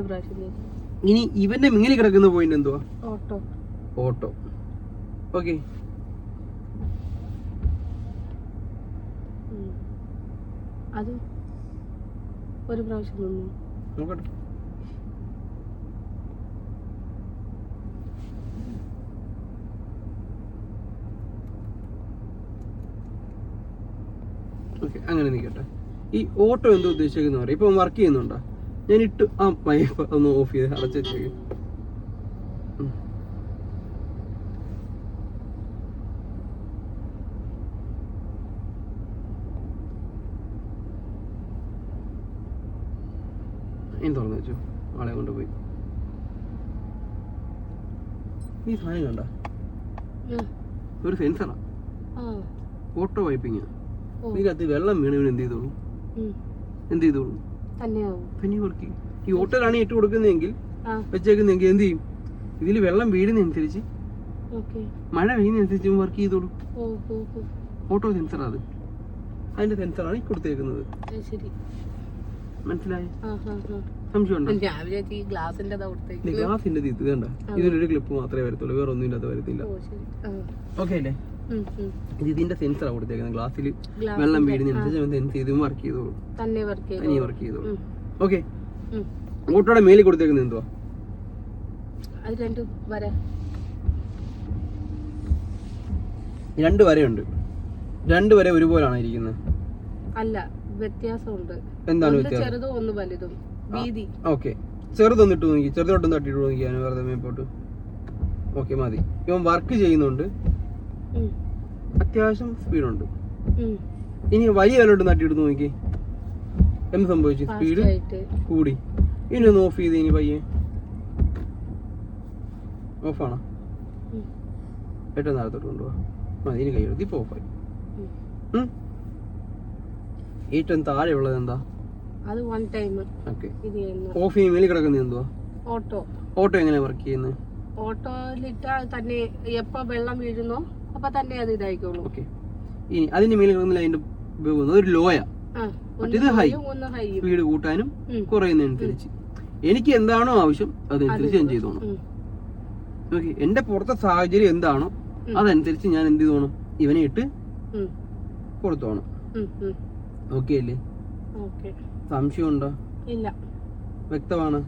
ഇനി ഇവന്റെ മിങ്ങലി കിടക്കുന്ന പോയിന്റ് എന്തുവാ? ഓട്ടോ. ഓട്ടോ. ഓക്കെ അത് ഒരു പ്രാവശ്യം നിന്നു നോക്കട്ടെ. ഓക്കെ അങ്ങനെ നിൽക്കട്ടെ. ഈ ഓട്ടോ എന്താ ഉദ്ദേശിക്കുന്നത് ഇപ്പൊ ഇപ്പം വർക്ക് ചെയ്യുന്നുണ്ടോ? ഞാൻ ഇട്ട് ആ പൈപ്പ് ഒന്ന് ഓഫ് ചെയ്ത് അടച്ചു വെച്ചേക്കും. ആളെ കൊണ്ടുപോയി. നീ സാധനം കണ്ട. ഒരു സെൻസറാ ഓട്ടോ വൈപ്പിങ് ഇതിനകത്ത് വെള്ളം വീണ് വീണ് എന്ത് ചെയ്തോളൂ? എന്ത് ചെയ്തോളൂ? തന്നെ പിന്നെ ചെയ്യും ഈ ഓട്ടോയിലാണ് ഇട്ട് കൊടുക്കുന്നതെങ്കിൽ വെച്ചേക്കുന്നെങ്കിൽ എന്ത് ചെയ്യും? ഇതിൽ വെള്ളം വീഴുന്നതനുസരിച്ച് മഴ പെയ്യുന്നതനുസരിച്ച് വർക്ക് ചെയ്തോളൂ. ഓട്ടോ സെൻസറാ അത്. അതിന്റെ സെൻസറാണ് ഈ കൊടുത്തേക്കുന്നത്. മനസ്സിലായി? ഞാൻ ഗ്ലാസിന്റെ ഗ്ലാസിന്റെ ഇത് കണ്ട. ഇതിനൊരു ക്ലിപ്പ് മാത്രമേ വരത്തുള്ളൂ വേറെ ഒന്നും ഇല്ലാത്ത വരത്തില്ല. ഓക്കെ അല്ലേ. ഇത് ഇതിന്റെ സെൻസറാ കൊടുത്തേക്കുന്നത് ഗ്ലാസ്സിൽ വെള്ളം അവൻ സെൻസ് ചെയ്തും വർക്ക് ചെയ്തോളൂ. തന്നെ വർക്ക് ചെയ്തോളൂ. ഓക്കെ. ഓട്ടോയുടെ മേലിൽ കൊടുത്തേക്കുന്നത് എന്തുവാ? അത് രണ്ടും വര. രണ്ട് വരയുണ്ട്. രണ്ട് വര ഒരുപോലാണ് ഇരിക്കുന്നത് അല്ല വ്യത്യാസമുണ്ട്. എന്താണ് ചെറുതും ഒന്ന് വലുതും. വീതി ഓക്കെ. ചെറുതൊന്നിട്ട് നോക്കി. ചെറുതോട്ടം തട്ടിട്ട് നോക്കിയാണ് വെറുതെ മേപ്പോട്ട്. ഓക്കെ മതി. ഇവൻ വർക്ക് ചെയ്യുന്നുണ്ട്. അത്യാവശ്യം സ്പീഡുണ്ട്. ഇനി വലിയ വിലോട്ട് തട്ടിയിട്ട് നോക്കി. എന്ത് സംഭവിച്ചു? സ്പീഡ് കൂടി. ഇനി ഒന്ന് ഓഫ് ചെയ്ത് ഇനി പയ്യെ. ഓഫാണോ. പെട്ടെന്ന് നേരത്തോട്ട് കൊണ്ടുപോവാ. മതി ഇനി കൈ എടുത്ത് ഇപ്പോൾ ഓഫായി. ഏറ്റവും താഴെ ഉള്ളത് എന്താ? അത് വൺ ടൈം ഓക്കെ ഓഫ് ചെയ്യുന്ന കിടക്കുന്നത് എന്തുവാ? ഓട്ടോ ഓട്ടോ എങ്ങനെ വർക്ക് ചെയ്യുന്നത് ഓട്ടോയിലിട്ടാൽ തന്നെ എപ്പോ വെള്ളം വീഴുന്നോ അപ്പൊ തന്നെ അത് ഇതായിക്കോളൂ. ഓക്കെ ഇനി അതിന് മേലിൽ കിടക്കുന്ന അതിന്റെ ഉപയോഗം ഒരു ലോയ. മറ്റേത് ഹൈയും സ്പീഡ് കൂട്ടാനും. കുറയുന്നതനുസരിച്ച് എനിക്ക് എന്താണോ ആവശ്യം അതനുസരിച്ച് ഞാൻ ചെയ്തോണം. ഓക്കെ എന്റെ പുറത്തെ സാഹചര്യം എന്താണോ അതനുസരിച്ച് ഞാൻ എന്ത് ചെയ്തോണം? ഇവനെ ഇട്ട് കൊടുത്തോണം. ഓക്കെ അല്ലേ? ഓക്കെ സംശയമുണ്ടോ? ഇല്ല. വ്യക്തമാണ്.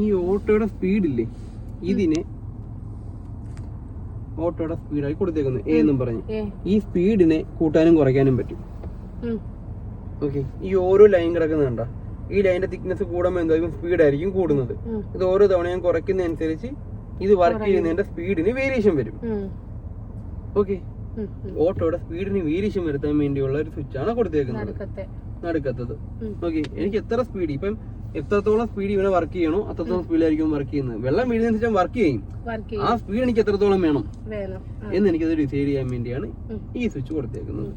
ഈ ഓട്ടോയുടെ സ്പീഡില്ലേ? ഇതിനെ ഓട്ടോയുടെ സ്പീഡായി കൊടുത്തേക്കുന്നു. എ എന്നും പറഞ്ഞു. ഈ സ്പീഡിനെ കൂട്ടാനും കുറയ്ക്കാനും പറ്റും. ഓക്കെ. ഈ ഓരോ ലൈൻ കിടക്കുന്നുണ്ട ഈ ലൈനിന്റെ തിക്നെസ് കൂടുമ്പോൾ എന്തായാലും സ്പീഡ് ആയിരിക്കും കൂടുന്നത്. ഇത് ഓരോ തവണയും ഞാൻ കുറയ്ക്കുന്നതനുസരിച്ച് ഇത് വർക്ക് ചെയ്യുന്നതിന്റെ സ്പീഡിന് വേരിയേഷൻ വരും. ഓക്കെ. ഓട്ടോയുടെ സ്പീഡിന് വേരിയേഷൻ വരുത്താൻ വേണ്ടിയുള്ള ഒരു സ്വിച്ച് ആണ് കൊടുത്തേക്കുന്നത് നടുക്കത്തത്. ഓക്കെ എനിക്ക് എത്ര സ്പീഡ് ഇപ്പം എത്രത്തോളം സ്പീഡ് ഇവനെ വർക്ക് ചെയ്യണോ അത്രത്തോളം സ്പീഡിലായിരിക്കും വർക്ക് ചെയ്യുന്നത്. വെള്ളം വീഴുന്നതിനനുസരിച്ച് വർക്ക് ചെയ്യും. ആ സ്പീഡ് എനിക്ക് എത്രത്തോളം വേണം. എന്ന് എനിക്കത് ഡിസൈഡ് ചെയ്യാൻ വേണ്ടിയാണ് ഈ സ്വിച്ച് കൊടുത്തേക്കുന്നത്.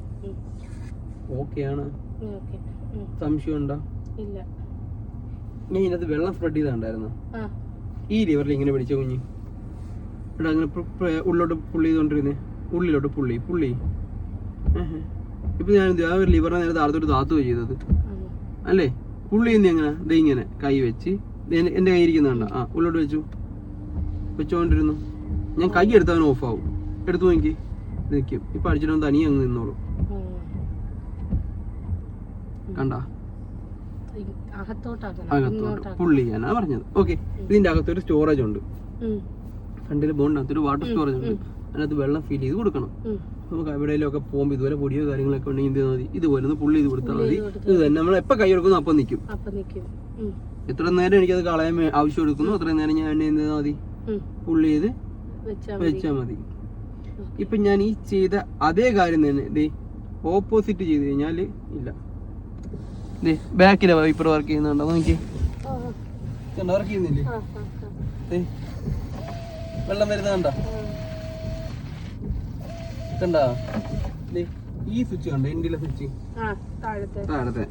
ഓക്കെ ആണ്. സംശയമുണ്ടോ ഇല്ല. ഞാൻ ഇതിനകത്ത് വെള്ളം സ്പ്രെഡ് ചെയ്തുണ്ടായിരുന്നു. ഈ ലിവറിൽ ഇങ്ങനെ പിടിച്ച കുഞ്ഞ്? ഇവിടെ അങ്ങനെ ഉള്ളിലോട്ട് പുള്ളി ചെയ്തോണ്ടിരുന്നേ. ഉള്ളിലോട്ട് പുള്ളി പുള്ളി. ഇപ്പൊ ഞാൻ? ആ ഒരു ലിവറിനെ നേരെ താഴത്തോട്ട് താത്തു ചെയ്തത്? അല്ലേ? പുള്ളി എന്ത് എങ്ങനെ ദേ ഇങ്ങനെ കൈ വെച്ച് എന്റെ- കൈ ഇരിക്കുന്നുണ്ട ആ ഉള്ളോട്ട് വെച്ചു. വെച്ചോണ്ടിരുന്നു. ഞാൻ കൈ എടുത്തവൻ ഓഫ് ആവും. എടുത്തു നോക്കി. നിൽക്കും ഇപ്പൊ അടിച്ചിട്ട് തനിയെ അങ്ങ് നിന്നോളൂ. കണ്ട? അകത്തോട്ട്. പുള്ളി ഞാനാ പറഞ്ഞത്. ഓക്കെ. ഇതിന്റെ അകത്തൊരു സ്റ്റോറേജ് ഉണ്ട്. ഫ്രണ്ടിൽ ബോണ്ടിനകത്തൊരു വാട്ടർ സ്റ്റോറേജ് ഉണ്ട്. അതിനകത്ത് വെള്ളം ഫിൽ ചെയ്ത് കൊടുക്കണം. നമുക്ക് എവിടെയെങ്കിലും ഒക്കെ പോകുമ്പോൾ ഇതുപോലെ പൊടിയോ കാര്യങ്ങളൊക്കെ ഉണ്ടെങ്കിൽ എന്ത് മതി? ഇതുപോലെ ഒന്ന് പുള്ളി ഇത് കൊടുത്താൽ മതി. ഇത് തന്നെ നമ്മൾ എപ്പോൾ കൈ എടുക്കുന്നു അപ്പം നിൽക്കും. എത്ര നേരം എനിക്കത് കളയാൻ ആവശ്യം എടുക്കുന്നു. അത്രയും നേരം ഞാൻ എന്ത് ചെയ്താൽ മതി. പുള്ളി ചെയ്ത് വെച്ചാൽ മതി. ഇപ്പൊ ഞാൻ ഈ ചെയ്ത അതേ കാര്യം തന്നെ ദേ ഓപ്പോസിറ്റ് ചെയ്ത് കഴിഞ്ഞാൽ ഇല്ല. ദേ ബാക്കിലെ വൈപ്പർ വർക്ക് ചെയ്യുന്നുണ്ടോ? നോക്കി വർക്ക് ചെയ്യുന്നില്ലേ? വെള്ളം വരുന്ന കണ്ട? ഈ സ്വിച്ച് കണ്ടോ? ഇന്ത്യയിലെ സ്വിച്ച്? താഴത്തെ.